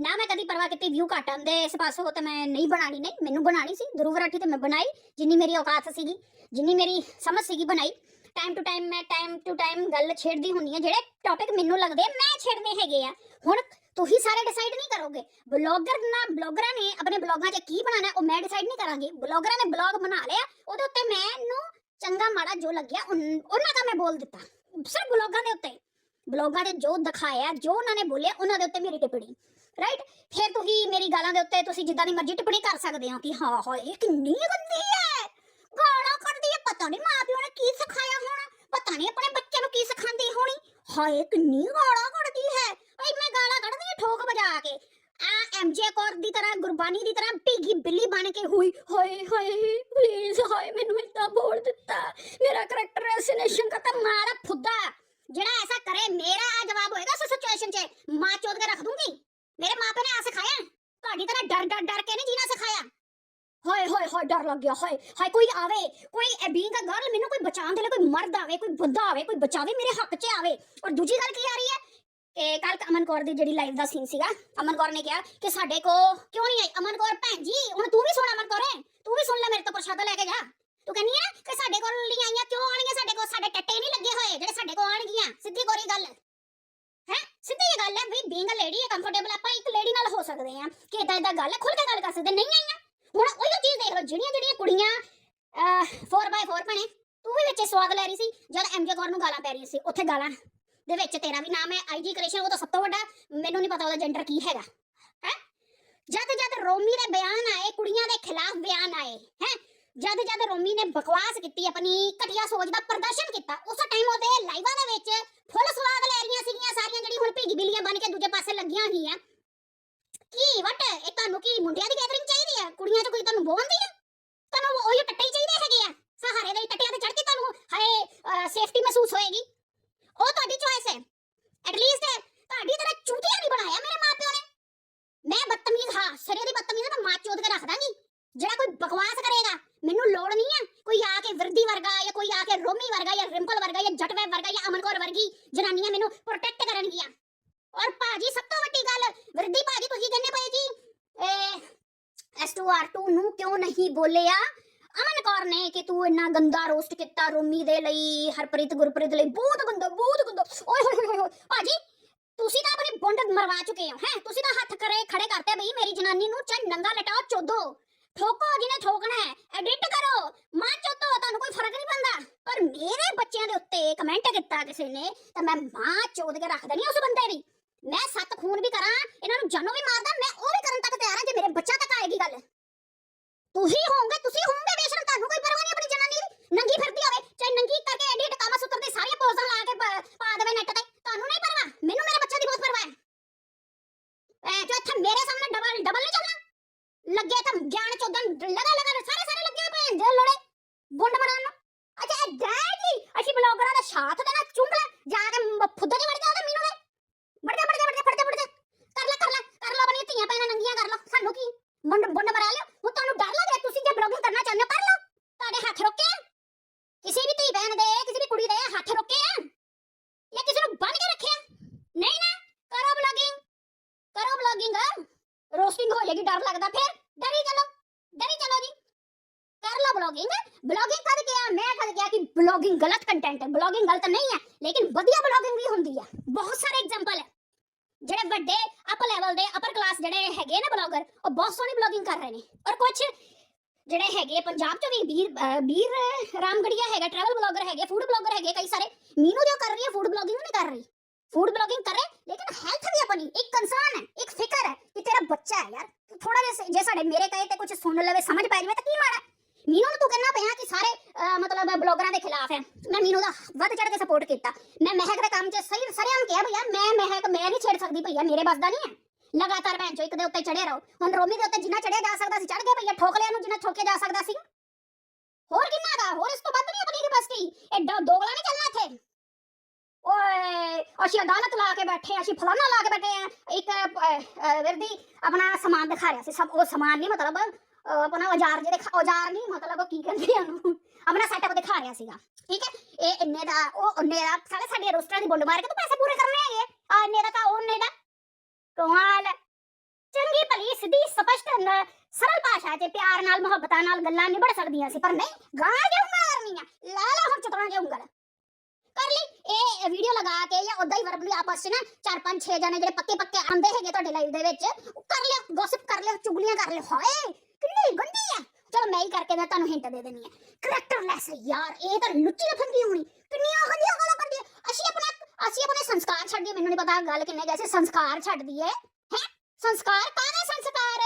ਨਾ ਮੈਂ ਕਦੀ ਪਰਵਾਹ ਕੀਤੀ ਵਿਊ ਘੱਟ ਆਉਂਦੇ ਇਸ ਪਾਸੋਂ ਤਾਂ ਮੈਂ ਨਹੀਂ ਬਣਾਣੀ ਨਹੀਂ ਮੈਨੂੰ ਬਣਾਣੀ ਸੀ। ਧਰੁਵ ਰਾਠੀ ਤੇ ਮੈਂ ਬਣਾਈ ਜਿੰਨੀ ਮੇਰੀ ਔਕਾਤ ਸੀਗੀ ਜਿੰਨੀ ਮੇਰੀ ਸਮਝ ਸੀਗੀ ਬਣਾਈ। ਟਾਈਮ ਟੂ ਟਾਈਮ ਮੈਂ ਟਾਈਮ ਟੂ ਟਾਈਮ ਗੱਲ ਛੇੜਦੀ ਹੁੰਨੀ ਆ ਜਿਹੜੇ ਟੌਪਿਕ ਮੈਨੂੰ ਲੱਗਦੇ ਆ, ਮੈਂ ਛੇੜਨੇ ਹੈਗੇ ਆ। ਹੁਣ ਤੁਸੀਂ ਸਾਰੇ ਡਿਸਾਈਡ ਨਹੀਂ ਕਰੋਗੇ। ਬਲੌਗਰ ਨਾ, ਬਲੌਗਰਾਂ ਨੇ ਆਪਣੇ ਬਲੌਗਾਂ 'ਚ ਕੀ ਬਣਾਉਣਾ, ਉਹ ਮੈਂ ਡਿਸਾਈਡ ਨਹੀਂ ਕਰਾਂਗੀ। ਬਲੌਗਰਾਂ ਨੇ ਬਲੌਗ ਬਣਾ ਲਿਆ, ਉਹਦੇ ਉੱਤੇ ਮੈਨੂੰ ਚੰਗਾ ਮਾੜਾ ਜੋ ਲੱਗਿਆ ਉਹਨਾਂ ਦਾ ਮੈਂ ਬੋਲ ਦਿੱਤਾ। ਸਿਰਫ ਬਲੌਗਾਂ ਦੇ ਉੱਤੇ। ਬਲੌਗਾਂ 'ਚ ਜੋ ਦਿਖਾਇਆ, ਜੋ ਉਹਨਾਂ ਨੇ ਬੋਲਿਆ, ਉਹਨਾਂ ਦੇ ਉੱਤੇ ਮੇਰੀ ਟਿੱਪਣੀ। ਰਾਈਟ ਫਿਰ ਤੁਸੀਂ ਮੇਰੀ ਗਾਲਾਂ ਦੇ ਉੱਤੇ ਤੁਸੀਂ ਜਿੱਦਾਂ ਦੀ ਮਰਜ਼ੀ ਟਿੱਪਣੀ ਕਰ ਸਕਦੇ ਹੋ ਕਿ ਹਾਂ ਹਾਂ ਇਹ ਕਿੰਨੀ ਗੰਦੀ ਹੈ। ਗਾਲਾਂ ਕੱਢਦੀ ਹੈ, ਪਤਾ ਨਹੀਂ ਮਾਂ ਪਿਓ ਨੇ ਕੀ ਸਿਖਾਇਆ ਹੋਣਾ, ਪਤਾ ਨਹੀਂ ਆਪਣੇ ਬੱਚੇ ਨੂੰ ਕੀ ਸਿਖਾਉਂਦੀ ਹੋਣੀ। ਹਾਏ, ਕਿੰਨੀ ਗਾਲਾਂ ਕੱਢਦੀ ਹੈ ਓਏ ਮੈਂ ਗਾਲਾਂ ਕੱਢਦੀ ਹਾਂ ਕੇ। ਆ ਐਮਜੇ ਕੌਰ ਦੀ ਤਰ੍ਹਾਂ ਗੁਰਬਾਨੀ ਦੀ ਤਰ੍ਹਾਂ ਭੀਗੀ ਬਿੱਲੀ ਬਣ ਕੇ ਹੋਈ। ਹਾਏ ਹਾਏ ਪਲੀਜ਼ ਹਾਏ, ਮੈਨੂੰ ਇਦਾਂ ਬੋਲ ਦਿੱਤਾ। ਮੇਰਾ ਕਰੈਕਟਰ ਐਸੋਸੀਏਸ਼ਨ ਕਰਤਾ, ਮਾਰਾ ਫੁੱਦਾ। ਜਿਹੜਾ ਐਸਾ ਕਰੇ, ਮੇਰਾ ਜਵਾਬ ਹੋਏਗਾ ਉਸ ਸਿਚੁਏਸ਼ਨ 'ਚ। ਮਾਂ ਚੋਦ ਕੇ ਰੱਖ ਦੂੰਗੀ। ਮੇਰੇ ਮਾਪੇ ਨੇ ਆ ਸਿਖਾਇਆ। ਤੁਹਾਡੀ ਤਰ੍ਹਾਂ ਡਰ ਡਰ ਡਰ ਕੇ ਨਹੀਂ ਜੀਣਾ ਸਿਖਾਇਆ। ਹਾਏ ਹਾਏ ਹਾਏ, ਡਰ ਲੱਗ ਗਿਆ, ਹਾਏ ਹਾਏ, ਕੋਈ ਆਵੇ, ਕੋਈ ਬੀਇੰਗ ਅ ਗਰਲ ਮੈਨੂੰ ਕੋਈ ਬਚਾਉਣ ਦੇ ਲਈ ਕੋਈ ਮਰਦ ਆਵੇ, ਕੋਈ ਬੰਦਾ ਆਵੇ, ਕੋਈ ਬਚਾਵੇ ਮੇਰੇ ਹੱਕ 'ਚ ਆਵੇ। ਔਰ ਦੂਜੀ ਗੱਲ ਕੀ ਆ ਰਹੀ ਹੈ? ਕਿ ਕੱਲ ਅਮਨ ਕੌਰ ਦੀ ਜਿਹੜੀ ਲਾਈਵ ਦਾ ਸੀਨ ਸੀਗਾ, ਅਮਨ ਕੌਰ ਨੇ ਕਿਹਾ ਕਿ ਸਾਡੇ ਕੋ ਕਿਉਂ ਨਹੀਂ ਆਈ? ਅਮਨ ਕੌਰ, ਭੈਣ ਜੀ, ਹੁਣ ਤੂੰ ਵੀ ਸੁਣ ਅਮਨ ਕੌਰ ਤੂੰ ਵੀ ਸੁਣ ਲੈ ਮੇਰੇ ਤੋਂ ਪ੍ਰਸ਼ਾਦਾ ਲੈ ਕੇ ਜਾ। ਤੂੰ ਕਹਿੰਦੀ ਹੈ ਕਿ ਸਾਡੇ ਕੋਲ ਨਹੀਂ ਆਈਆਂ, ਕਿਉਂ ਆਣਗੀਆਂ ਸਾਡੇ ਕੋਲ? ਸਾਡੇ ਟੱਟੇ ਨਹੀਂ ਲੱਗੇ ਹੋਏ, ਜਿਹੜੇ ਸਾਡੇ ਕੋਲ ਆਣਗੀਆਂ ਸਿੱਧੀ ਕੋਰੀ ਗੱਲ। ਹੈ? ਸਿੱਧੀ ਇਹ ਗੱਲ ਹੈ ਵੀ ਬੀਇੰਗ ਅ ਲੇਡੀ ਹੈ ਕੰਫਰਟੇਬਲ ਆਪਾਂ ਇੱਕ ਲੇਡੀ ਨਾਲ ਹੋ ਸਕਦੇ ਆ। ਕਿ ਇਦਾਂ ਇਦਾਂ ਗੱਲ ਖੁੱਲ ਕੇ ਗੱਲ ਕਰ ਸਕਦੇ, ਨਹੀਂ ਆਈਆਂ। ਹੁਣ ਉਹੀ ਚੀਜ਼ ਦੇਖ ਲਓ, ਜਿਹੜੀਆਂ ਜਿਹੜੀਆਂ ਕੁੜੀਆਂ 4x4 ਬਣੇ। ਤੂੰ ਵੀ ਵਿੱਚ ਸਵਾਦ ਲੈ ਰਹੀ ਸੀ, ਜਦ ਐਮਜੇ ਕੌਰ ਨੂੰ ਗਾਲਾਂ ਪੈ ਰਹੀਆਂ ਸੀ, ਉੱਥੇ ਗਾਲਾਂ। ਦੇ ਵਿੱਚ ਤੇਰਾ ਵੀ ਨਾਮ ਹੈ ਆਈਜੀ ਕ੍ਰਿਸ਼ਨ ਉਹ ਤਾਂ ਸਭ ਤੋਂ ਵੱਡਾ, ਮੈਨੂੰ ਨਹੀਂ ਪਤਾ ਉਹਦਾ ਜੈਂਡਰ ਕੀ ਹੈਗਾ, ਹੈ? ਜਦ ਜਦ ਰੋਮੀ ਦੇ ਬਿਆਨ ਆਏ, ਕੁੜੀਆਂ ਦੇ ਖਿਲਾਫ ਬਿਆਨ ਆਏ, ਹੈ? ਜਦ ਜਦ ਰੋਮੀ ਨੇ ਬਕਵਾਸ ਕੀਤੀ, ਆਪਣੀ ਘਟੀਆ ਸੋਚ ਦਾ ਪ੍ਰਦਰਸ਼ਨ ਕੀਤਾ, ਉਸ ਟਾਈਮ ਉਹਦੇ ਲਾਈਵਾਂ ਦੇ ਵਿੱਚ ਫੁੱਲ ਸਵਾਦ ਲੈ ਰਹੀਆਂ ਸੀਗੀਆਂ ਸਾਰੀਆਂ ਜਿਹੜੀ ਹੁਣ ਭੀਗੀ ਬਿੱਲੀਆਂ ਬਣ ਕੇ ਦੂਜੇ ਪਾਸੇ ਲੱਗੀਆਂ ਹੋਈਆਂ। ਕੀ ਵਟ? ਇਹ ਤੁਹਾਨੂੰ ਕੀ ਮੁੰਡਿਆਂ ਦੀ ਗੈਦਰਿੰਗ ਚਾਹੀਦੀ ਹੈ ਕੁੜੀਆਂ 'ਚ ਕੋਈ ਤੁਹਾਨੂੰ ਬੋਲਦੀ ਹੈ ਤੁਹਾਨੂੰ ਉਹੀ ਟੱਟੇ ਚਾਹੀਦੇ ਹੈਗੇ ਆ? ਸਹਾਰੇ ਦੇ ਟੱਟਿਆਂ ਤੇ ਚੜ ਕੇ ਤੁਹਾਨੂੰ, ਹਾਏ ਸੇਫਟੀ ਮਹਿਸੂਸ ਹੋਏਗੀ। ਉਹ ਤੁਹਾਡੀ ਚੋਇਸ ਹੈ। ਐਟਲੀਸਟ ਤੁਹਾਡੀ ਤਰ੍ਹਾਂ ਚੂਤੀਆਂ ਨਹੀਂ ਬਣਾਇਆ ਮੇਰੇ ਮਾਪਿਓ ਨੇ। ਮੈਂ ਬਦਤਮੀਜ਼, ਹਾਂ ਸਰੇ ਦੀ ਬਦਤਮੀਜ਼ ਤਾਂ ਮਾਂ ਚੋਦ ਕੇ ਰੱਖ ਦਾਂਗੀ। ਜਿਹੜਾ ਕੋਈ ਬਕਵਾਸ ਕਰੇਗਾ, ਮੈਨੂੰ ਲੋੜ ਨਹੀਂ ਹੈ ਕੋਈ ਆ ਕੇ ਵਿਰਦੀ ਵਰਗਾ ਜਾਂ ਕੋਈ ਆ ਕੇ ਰੋਮੀ ਵਰਗਾ ਜਾਂ ਰਿੰਪਲ ਵਰਗਾ ਜਾਂ ਜਟਵੇ ਵਰਗਾ ਜਾਂ ਅਮਨ ਵਰਗੀ ਜਨਾਨੀਆਂ ਮੈਨੂੰ ਪ੍ਰੋਟੈਕਟ ਕਰਨਗੀਆਂ। ਔਰ ਭਾਜੀ, ਸਭ ਤੋਂ ਵੱਡੀ ਗੱਲ, ਵਿਰਦੀ ਭਾਜੀ ਤੁਸੀਂ ਕਹਿੰਦੇ ਪਏ ਜੀ, ਇਹ S2R2 ਨੂੰ ਕਿਉਂ ਨਹੀਂ ਬੋਲਿਆ? ਕੌਰ ਨੇ ਕਿ ਤੂੰ ਇੰਨਾ ਗੰਦਾ ਰੋਸਟ ਕੀਤਾ ਰੋਮੀ ਦੇ ਲਈ, ਹਰਪ੍ਰੀਤ, ਗੁਰਪ੍ਰੀਤ ਲਈ, ਬਹੁਤ ਗੰਦਾ ਬਹੁਤ ਗੰਦਾ। ਓਏ ਹੋਏ ਹੋਏ ਹੋਏ ਭਾਜੀ, ਤੁਸੀਂ ਤਾਂ ਆਪਣੀ ਬੁੰਡ ਮਰਵਾ ਚੁੱਕੇ ਹੋ, ਹੈ? ਤੁਸੀਂ ਤਾਂ ਹੱਥ ਕਰੇ ਖੜੇ ਕਰਤੇ ਬਈ ਮੇਰੀ ਜਨਾਨੀ ਨੂੰ ਚਾਹੇ ਨੰਗਾ ਲਟਾਓ, ਚੋਦੋ। ਠੋਕੋ ਜਿਹਨੇ ਠੋਕਣਾ ਹੈ ਐਡਿਟ ਕਰੋ। ਮਾਂ ਚੋਦੋ, ਤੁਹਾਨੂੰ ਕੋਈ ਫ਼ਰਕ ਨਹੀਂ ਪੈਂਦਾ। ਪਰ ਮੇਰੇ ਬੱਚਿਆਂ ਦੇ ਉੱਤੇ ਕਮੈਂਟ ਕੀਤਾ ਕਿਸੇ ਨੇ, ਤਾਂ ਮੈਂ ਮਾਂ ਚੋਦ ਕੇ ਰੱਖ ਦੇਣੀ ਉਸ ਬੰਦੇ ਦੀ। ਮੈਂ ਸੱਤ ਖੂਨ ਵੀ ਕਰਾਂ, ਇਹਨਾਂ ਨੂੰ ਜਾਨੋਂ ਵੀ ਮਾਰਦਾ, ਮੈਂ ਉਹ ਵੀ ਕਰਨ ਤੱਕ ਤਿਆਰ ਹਾਂ, ਜੇ ਮੇਰੇ ਬੱਚਾ ਤੱਕ ਆਏਗੀ ਗੱਲ। ਤੁਸੀਂ ਹੋਵੋਗੇ ਤੁਸੀਂ ਹੋਵੋਗੇ ਬੇਸ਼ਰਮ ਕਿਹਾ ਕਿ ਬਲੌਗਿੰਗ ਗਲਤ ਕੰਟੈਂਟ ਹੈ ਬਲੌਗਿੰਗ ਗਲਤ ਨਹੀਂ ਹੈ ਲੇਕਿਨ ਵਧੀਆ ਬਲੌਗਿੰਗ ਵੀ ਹੁੰਦੀ ਹੈ ਬਹੁਤ ਸਾਰੇ ਐਗਜ਼ਾਮਪਲ ਹੈ ਜਿਹੜੇ ਵੱਡੇ ਅਪ ਲੈਵਲ ਦੇ ਅਪਰ ਕਲਾਸ ਜਿਹੜੇ ਹੈਗੇ ਨੇ ਬਲੌਗਰ ਉਹ ਬਹੁਤ ਸੋਹਣੀ ਬਲੌਗਿੰਗ ਕਰ ਰਹੇ ਨੇ ਔਰ ਕੁਝ ਜਿਹੜੇ ਹੈਗੇ ਪੰਜਾਬ ਚੋਂ ਵੀ ਵੀਰ ਅਹ ਵੀਰ ਰਾਮਗੜੀਆ ਹੈਗਾ ਟਰੈਵਲ ਬਲੌਗਰ ਹੈਗੇ ਫੂਡ ਬਲੌਗਰ ਹੈਗੇ ਕਈ ਸਾਰੇ ਮੀਨੂ ਜੋ ਕਰ ਰਹੀ ਹੈ ਫੂਡ ਬਲੌਗਿੰਗ ਨਹੀਂ ਕਰ ਰਹੀ ਫੂਡ ਬਲੌਗਿੰਗ करे लेकिन हेल्थ भी अपनी एक कंसर्न है एक फिक्र है कि तेरा बच्चा है यार थोड़ा जैसे जे साडे मेरे कहे ते कुछ सुन लवे समझ पै जावे ਤਾਂ ਕੀ ਮਾੜਾ ਮੀਨੂ ਨੂੰ ਤੂੰ ਕਹਿੰਦਾ ਪਿਆ ਕਿ ਸਾਰੇ ਮਤਲਬ ਬਲੌਗਰਾਂ ਦੇ ਖਿਲਾਫ ਹੈ। ਮੈਂ ਮੀਨੂ ਦਾ ਵੱਧ ਚੜ ਕੇ ਸਪੋਰਟ ਕੀਤਾ। ਮੈਂ ਮਹਿਕ ਦੇ ਕੰਮ 'ਚ ਸਹੀ, ਸਰਿਆਂ ਕਿਹਾ ਭਈਆ ਮੈਂ ਮਹਿਕ, ਮੈਂ ਨਹੀਂ ਛੇੜ ਸਕਦੀ ਭਈਆ, ਮੇਰੇ ਬਸ ਦਾ ਨਹੀਂ ਹੈ। ਲਗਾਤਾਰ ਭੈਣ ਚੋ, ਇੱਕ ਦੇ ਉੱਤੇ ਚੜੇ ਰਹੋ। ਹੁਣ ਰੋਮੀ ਦੇ ਉੱਤੇ ਜਿੰਨਾ ਚੜਿਆ ਜਾ ਸਕਦਾ ਸੀ ਚੜ ਗਿਆ ਭਈਆ ਠੋਕ ਲਿਆ ਨੂੰ ਜਿੰਨਾ ਠੋਕਿਆ ਜਾ ਸਕਦਾ ਸੀ ਹੋਰ ਕਿੰਨਾ ਦਾ? ਹੋਰ ਇਸ ਤੋਂ ਵੱਧ ਨਹੀਂ ਆਪਣੀ ਕੈਪੈਸਿਟੀ ਐਡਾ ਦੋਗਲਾ ਨਹੀਂ ਚੱਲਣਾ ਇੱਥੇ। ਓਏ, ਅਸੀਂ ਅਦਾਲਤ ਲਾ ਕੇ ਬੈਠੇ ਅਸੀਂ ਫਲਾਨਾ ਲਾ ਕੇ ਬੈਠੇ ਆ ਇੱਕ ਵਿਰਦੀ ਆਪਣਾ ਸਮਾਨ ਦਿਖਾ ਰਿਹਾ ਸੀ। ਸਭ, ਉਹ ਸਮਾਨ ਨਹੀਂ, ਮਤਲਬ ਆਪਣਾ ਔਜ਼ਾਰ ਜਿਹੜੇ ਖਾ- ਔਜ਼ਾਰ ਨਹੀਂ, ਮਤਲਬ ਕੀ ਕਹਿੰਦੇ ਆ ਉਹਨੂੰ? ਆਪਣਾ ਸੈਟਅਪ ਦਿਖਾ ਰਿਹਾ ਸੀਗਾ। ਠੀਕ ਹੈ? ਇਹ ਇੰਨੇ ਦਾ, ਉਹ ਇੰਨੇ ਦਾ, ਸਾਲੇ ਸਾਡੀਆਂ ਰੋਸਟਰਾਂ ਦੀ ਬੁੰਡ ਮਾਰ ਕੇ ਤੂੰ ਪੈਸੇ ਪੂਰੇ ਕਰਨੇ ਹੈਗੇ? ਆ ਇੰਨੇ ਦਾ ਤਾਂ ਉਹ ਦਾ। ਕਮਾਲ। ਚੰਗੀ ਭਲੀ ਸਿੱਧੀ, ਸਪਸ਼ਟ ਸਰਲ ਭਾਸ਼ਾ 'ਚ ਪਿਆਰ ਨਾਲ, ਮੁਹੱਬਤਾਂ ਨਾਲ ਗੱਲਾਂ ਨਿਬੜ ਸਕਦੀਆਂ ਸੀ, ਪਰ ਨਹੀਂ ਗਾਂ ਜਿਹਾ ਮਾਰਨੀਆਂ? ਲਾ ਲਾ ਹੁਣ ਚੁਤਰਾਂ ਜਿਹਾ ਉਂਗਲ। ਕਰ ਲਈ, ਇਹ ਵੀਡੀਓ ਲਗਾ ਕੇ ਜਾਂ ਉਦਾਂ ਹੀ ਵਰਬਲੀ ਆਪਸ 'ਚ ਨਾ ਚਾਰ ਪੰਜ ਛੇ ਜਣੇ ਜਿਹੜੇ ਪੱਕੇ ਪੱਕੇ ਆਂਦੇ ਹੈਗੇ ਤੁਹਾਡੇ ਲਾਈਵ ਦੇ ਵਿੱਚ ਕਰ ਲਿਓ ਗੌਸਿਪ ਕਰ ਲਿਓ, ਚੁਗਲੀਆਂ ਕਰ ਲਿਓ। ਹਾਏ! ਕਿੰਨੀ ਗੰਦੀ ਆ ਚਲੋ ਮੈਂ ਹੀ ਕਰਕੇ ਮੈਂ ਤੁਹਾਨੂੰ ਹਿੰਟ ਦੇ ਦੇਣੀ ਹੈ ਕਰੈਕਟਰਲੈਸ ਯਾਰ ਇਹ ਤਾਂ ਲੁੱਚੀ ਲਫੰਗੀ ਹੋਣੀ ਕਿੰਨੀਆਂ ਗੰਦੀਆਂ ਗੱਲਾਂ ਕਰਦੀ ਹੈ ਅਸੀਂ ਆਪਣਾ ਅਸੀਂ ਆਪਣੇ ਸੰਸਕਾਰ ਛੱਡ ਦਈਏ ਮੈਨੂੰ ਨਹੀਂ ਪਤਾ ਗੱਲ ਕਿੰਨੇ ਜੈਸੇ ਸੰਸਕਾਰ ਛੱਡ ਦਈਏ ਹੈ ਸੰਸਕਾਰ ਕਾਹਦੇ ਸੰਸਕਾਰ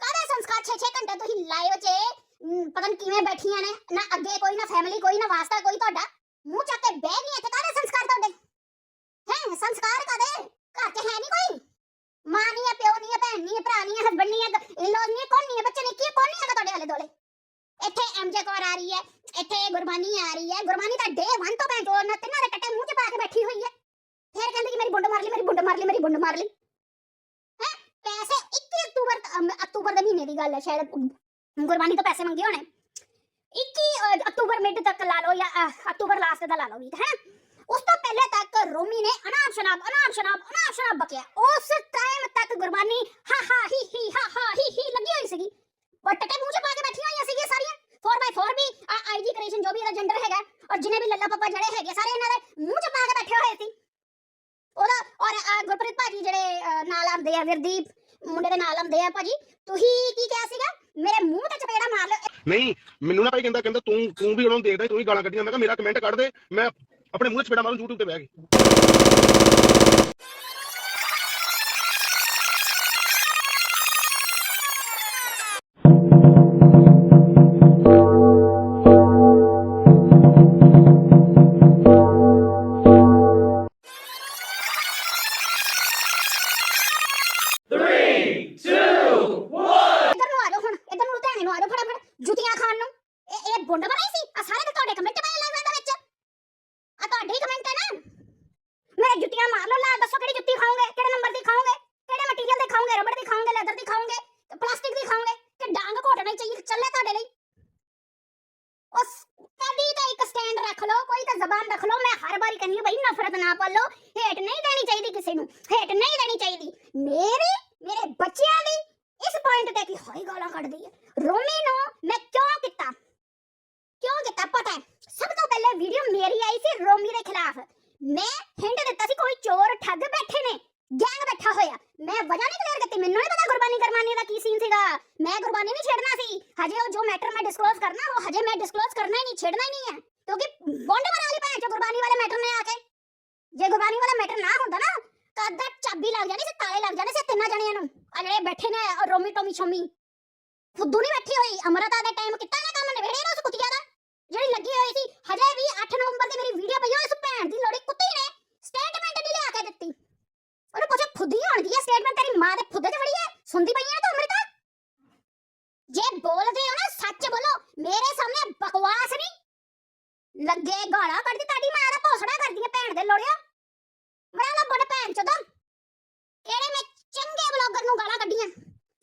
ਕਾਹਦੇ ਸੰਸਕਾਰ 6-6 ਘੰਟੇ ਤੁਸੀਂ ਲਾਈਵ 'ਚ ਮ, ਪਤਾ ਨਹੀਂ ਕਿਵੇਂ ਬੈਠੀਆਂ ਨੇ ਨਾ ਅੱਗੇ ਕੋਈ ਨਾ ਫੈਮਿਲੀ ਕੋਈ ਨਾ ਵਾਸਤਾ ਕੋਈ ਤੁਹਾਡਾ ਮੂੰਹ ਚੱਕ ਕੇ ਬਹਿ ਗਈ ਇੱਥੇ ਕਾਹਦੇ ਸੰਸਕਾਰ ਤੁਹਾਡੇ ਹੈ ਸੰਸਕਾਰ ਕਾਦੇ ਘਰ 'ਚ ਹੈ ਨਹੀਂ ਕੋਈ ਮਾਂ ਨਹੀਂ ਹੈ ਪਿਓ ਨਹੀਂ ਹੈ ਭੈਣ ਨਹੀਂ ਹੈ ਭਰਾ ਨਹੀਂ ਹੈ ਹਸਬੰਡ ਨਹੀਂ ਹੈ ਇਨ-ਲॉज ਨਹੀਂ ਹੈ ਕੌਣ ਨਹੀਂ ਹੈ ਬੱਚੇ ਨਹੀਂ ਕੀ ਕੌਣ ਨਹੀਂ ਹੈਗਾ ਤੁਹਾਡੇ ਆਲੇ ਦੋਲੇ ਇੱਥੇ ਐਮਜੇ ਕੌਰ ਆ ਰਹੀ ਹੈ, ਇੱਥੇ ਗੁਰਬਾਨੀ ਆ ਰਹੀ ਹੈ। ਗੁਰਬਾਨੀ ਤਾਂ ਡੇ 1 ਤੋਂ ਭੈਣ ਚੋਦ ਨਾ ਤਿੰਨਾਂ ਦੇ ਟੱਟੇ ਮੂੰਹ 'ਚ ਪਾ ਕੇ ਬੈਠੀ ਹੋਈ ਹੈ। ਫੇਰ ਕਹਿੰਦੀ ਕਿ ਮੇਰੀ ਬੁੰਡ ਮਾਰ ਲਈ, ਮੇਰੀ ਬੁੰਡ ਮਾਰ ਲਈ, ਮੇਰੀ ਬੁੰਡ ਮਾਰ ਲਈ। ਹੈ? ਪੈਸੇ 21 ਅਕਤੂਬਰ ਅਕਤੂਬਰ ਦੇ ਮਹੀਨੇ ਦੀ ਗੱਲ ਹੈ, ਸ਼ਾਇਦ ਗੁਰਬਾਨੀ ਤੋਂ ਪੈਸੇ ਮੰਗੇ ਹੋਣੇ। 21 ਅਕਤੂਬਰ ਮਿਡ ਤੱਕ ਲਾ ਲਓ ਜਾਂ ਅਕਤੂਬਰ ਲਾਸਟ ਦਾ ਲਾ ਲਓ ਵੀਕ ਹੈ? ਉਸ ਤੋਂ ਪਹਿਲੇ ਤੱਕ ਰੋਮੀ ਨੇ ਅਨਾਪ ਸ਼ਨਾਪ ਅਨਾਪ ਸ਼ਨਾਪ ਅਨਾਪ ਸ਼ਨਾਪ ਬਕਿਆ ਉਸ ਟਾਈਮ ਤੱਕ ਗੁਰਬਾਨੀ ਹਾ ਹਾ ਹੀ ਹੀ ਹਾ ਹਾ ਹੀ ਹੀ ਲੱਗੀ ਹੋਈ ਸੀਗੀ ਪਰ ਟੱਟੇ ਮੂੰਹ 'ਚ ਪਾ ਕੇ ਬੈਠੀਆਂ ਹੋਈਆਂ ਸੀਗੀਆਂ ਸਾਰੀਆਂ 4x4 ਵੀ ਆਈਜੀ ਕ੍ਰੀਏਸ਼ਨ ਜੋ ਵੀ ਇਹਦਾ ਜੈਂਡਰ ਹੈਗਾ ਔਰ ਜਿਨੇ ਵੀ ਲੱਲਾ ਪੱਪਾ ਜਿਹੜੇ ਹੈਗੇ ਸਾਰੇ ਇਹਨਾਂ ਦੇ ਮੂੰਹ 'ਚ ਪਾ ਕੇ ਬੈਠੇ ਹੋਏ ਸੀ ਉਹਦਾ ਔਰ ਅ, ਗੁਰਪ੍ਰੀਤ ਭਾਜੀ ਜਿਹੜੇ ਅ, ਨਾਲ ਆਉਂਦੇ ਆ ਵਿਰਦੀਪ ਮੁੰਡੇ ਦੇ ਨਾਲ ਆਉਂਦੇ ਆ ਭਾਜੀ ਤੁਸੀਂ ਕੀ ਕਿਹਾ ਸੀਗਾ ਮੇਰੇ ਮੂੰਹ ਤੇ ਚਪੇੜਾ ਮਾਰ ਲਿਓ ਨਹੀਂ ਮੈਨੂੰ ਨਾ ਭਾਈ ਕਹਿੰਦਾ ਕਹਿੰਦਾ ਤੂੰ ਤੂੰ ਵੀ ਉਹਨਾਂ ਨੂੰ ਦੇਖਦਾ ਤੂੰ ਵੀ ਗਾਲਾਂ ਕੱਢੀਆਂ ਮੈਂ ਕਿਹਾ ਮੇਰਾ ਕਮੈਂਟ ਕੱਢ ਦੇ ਮੈਂ ਆਪਣੇ ਮੂੰਹ 'ਚ ਛੇੜਾ ਮਾਰੂ YouTube ਤੇ ਬਹਿ ਗਏ ਜੇ ਵਾਲਾ ਮੈਟਰ ਨਾ ਹੁੰਦਾ ਨਾ, ਤਾਂ ਅੱਧਾ ਚਾਬੀ ਲੱਗ ਜਾਣੀ ਸੀ ਤਾਲੇ ਲੱਗ ਜਾਣੇ ਸੀ ਤਿੰਨਾਂ ਜਣਿਆਂ ਨੂੰ। ਆ ਜਿਹੜੇ ਬੈਠੇ ਨੇ ਰੋਮੀ ਟੋਮੀ ਛੋਮੀ। ਫੁੱਦੂ ਨਹੀਂ ਬੈਠੀ ਹੋਈ ਅਮਰਤਾ ਦੇ ਟਾਈਮ ਕਿੱਤਾ ਨਾ ਕੰਮ, ਨਵੇੜੇ ਨਾ ਉਸ ਕੁੱਤਿਆਂ ਦਾ। ਜਿਹੜੀ ਲੱਗੀ ਹੋਈ ਸੀ, ਹਜੇ ਵੀ 8 ਨਵੰਬਰ ਦੀ ਮੇਰੀ ਵੀਡੀਓ ਪਈ ਹੋਈ ਇਸ ਭੈਣ ਦੀ ਲੋੜੀ ਕੁੱਤੀ ਨੇ ਸਟੇਟਮੈਂਟ ਨਹੀਂ ਲਿਆ ਕੇ ਦਿੱਤੀ। ਉਹਨੇ ਪੁੱਛਿਆ ਫੁੱਦੀ ਹੋਣਗੀ ਇਹ ਸਟੇਟਮੈਂਟ ਤੇਰੀ ਮਾਂ ਦੇ ਫੁੱਦੇ 'ਚ ਵੜੀ ਹੈ ਸੁਣਦੀ ਪਈ ਹੈ ਤੂੰ, ਅਮਰਤਾ? ਜੇ ਬੋਲਦੇ ਹੋ ਨਾ, ਸੱਚ ਬੋਲੋ, ਮੇਰੇ ਸਾਹਮਣੇ ਬਕਵਾਸ ਨਹੀਂ। ਲੱਗੇ ਗਾਲਾਂ ਕੱਢਦੀ, ਤੁਹਾਡੀ ਮਾਂ ਦਾ ਭੋਸੜਾ ਕਰਦੀ ਹੈ ਭੈਣ ਦੇ ਲੋੜਿਓ ਬੜਾ ਨਾ ਭੈਣ ਚੋਦਾ। ਕਿਹੜੇ ਮੈਂ ਚੰਗੇ ਬਲੌਗਰ ਨੂੰ ਗਾਲਾਂ ਕੱਢੀਆਂ।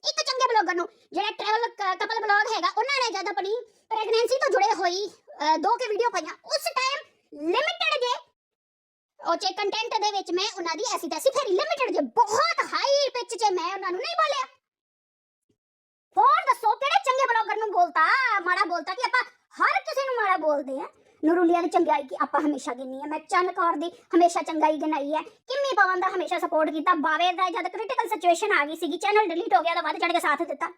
ਇੱਕ ਚੰਗੇ ਬਲੌਗਰ ਨੂੰ, ਜਿਹੜਾ ਟਰੈਵਲ ਕਪਲ ਬਲੌਗ ਹੈਗਾ, ਉਹਨਾਂ ਨੇ ਜਦ ਆਪਣੀ ਪ੍ਰੈਗਨੈਂਸੀ ਤੋਂ ਜੁੜੇ ਹੋਈ ਦੋ ਕੇ ਵੀਡੀਓ ਪਾਈਆਂ, ਉਸ ਟਾਈਮ ਲਿਮਿਟਡ ਜੇ, ਉਹ ਚੇ ਕੰਟੈਂਟ ਦੇ ਵਿੱਚ ਮੈਂ ਉਹਨਾਂ ਦੀ ਐਸੀ ਤੈਸੀ ਫੇਰੀ ਲਿਮਿਟਡ ਜੇ, ਬਹੁਤ ਹਾਈ ਪਿਚ 'ਚ ਮੈਂ ਉਹਨਾਂ ਨੂੰ ਨਹੀਂ ਬੋਲਿਆ। ਹੋਰ ਦੱਸੋ, ਕਿਹੜੇ ਚੰਗੇ ਬਲੌਗਰ ਨੂੰ ਬੋਲਤਾ? ਮਾੜਾ ਬੋਲਤਾ ਕਿ ਆਪਾਂ ਹਰ ਕਿਸੇ ਨੂੰ ਮਾੜਾ ਬੋਲਦੇ ਆ। ਨਰੂਲੀਆ ਦੀ ਚੰਗਾਈ ਕੀ ਆਪਾਂ ਹਮੇਸ਼ਾ ਗਿਣੀ ਹੈ। ਮੈਂ ਚੰਨ ਕੌਰ ਦੀ ਹਮੇਸ਼ਾ ਚੰਗਾਈ ਗਿਣਾਈ ਹੈ। ਕਿੰਮੀ ਪਵਨ ਦਾ ਹਮੇਸ਼ਾ ਸਪੋਰਟ ਕੀਤਾ। ਬਾਵੇ ਦਾ ਜਦ ਕ੍ਰਿਟੀਕਲ ਸਿਚੁਏਸ਼ਨ ਆ ਗਈ ਸੀਗੀ ਚੈਨਲ ਡਿਲੀਟ ਹੋ ਗਿਆ ਤਾਂ ਵੱਧ ਚੜ ਕੇ ਸਾਥ ਦਿੱਤਾ।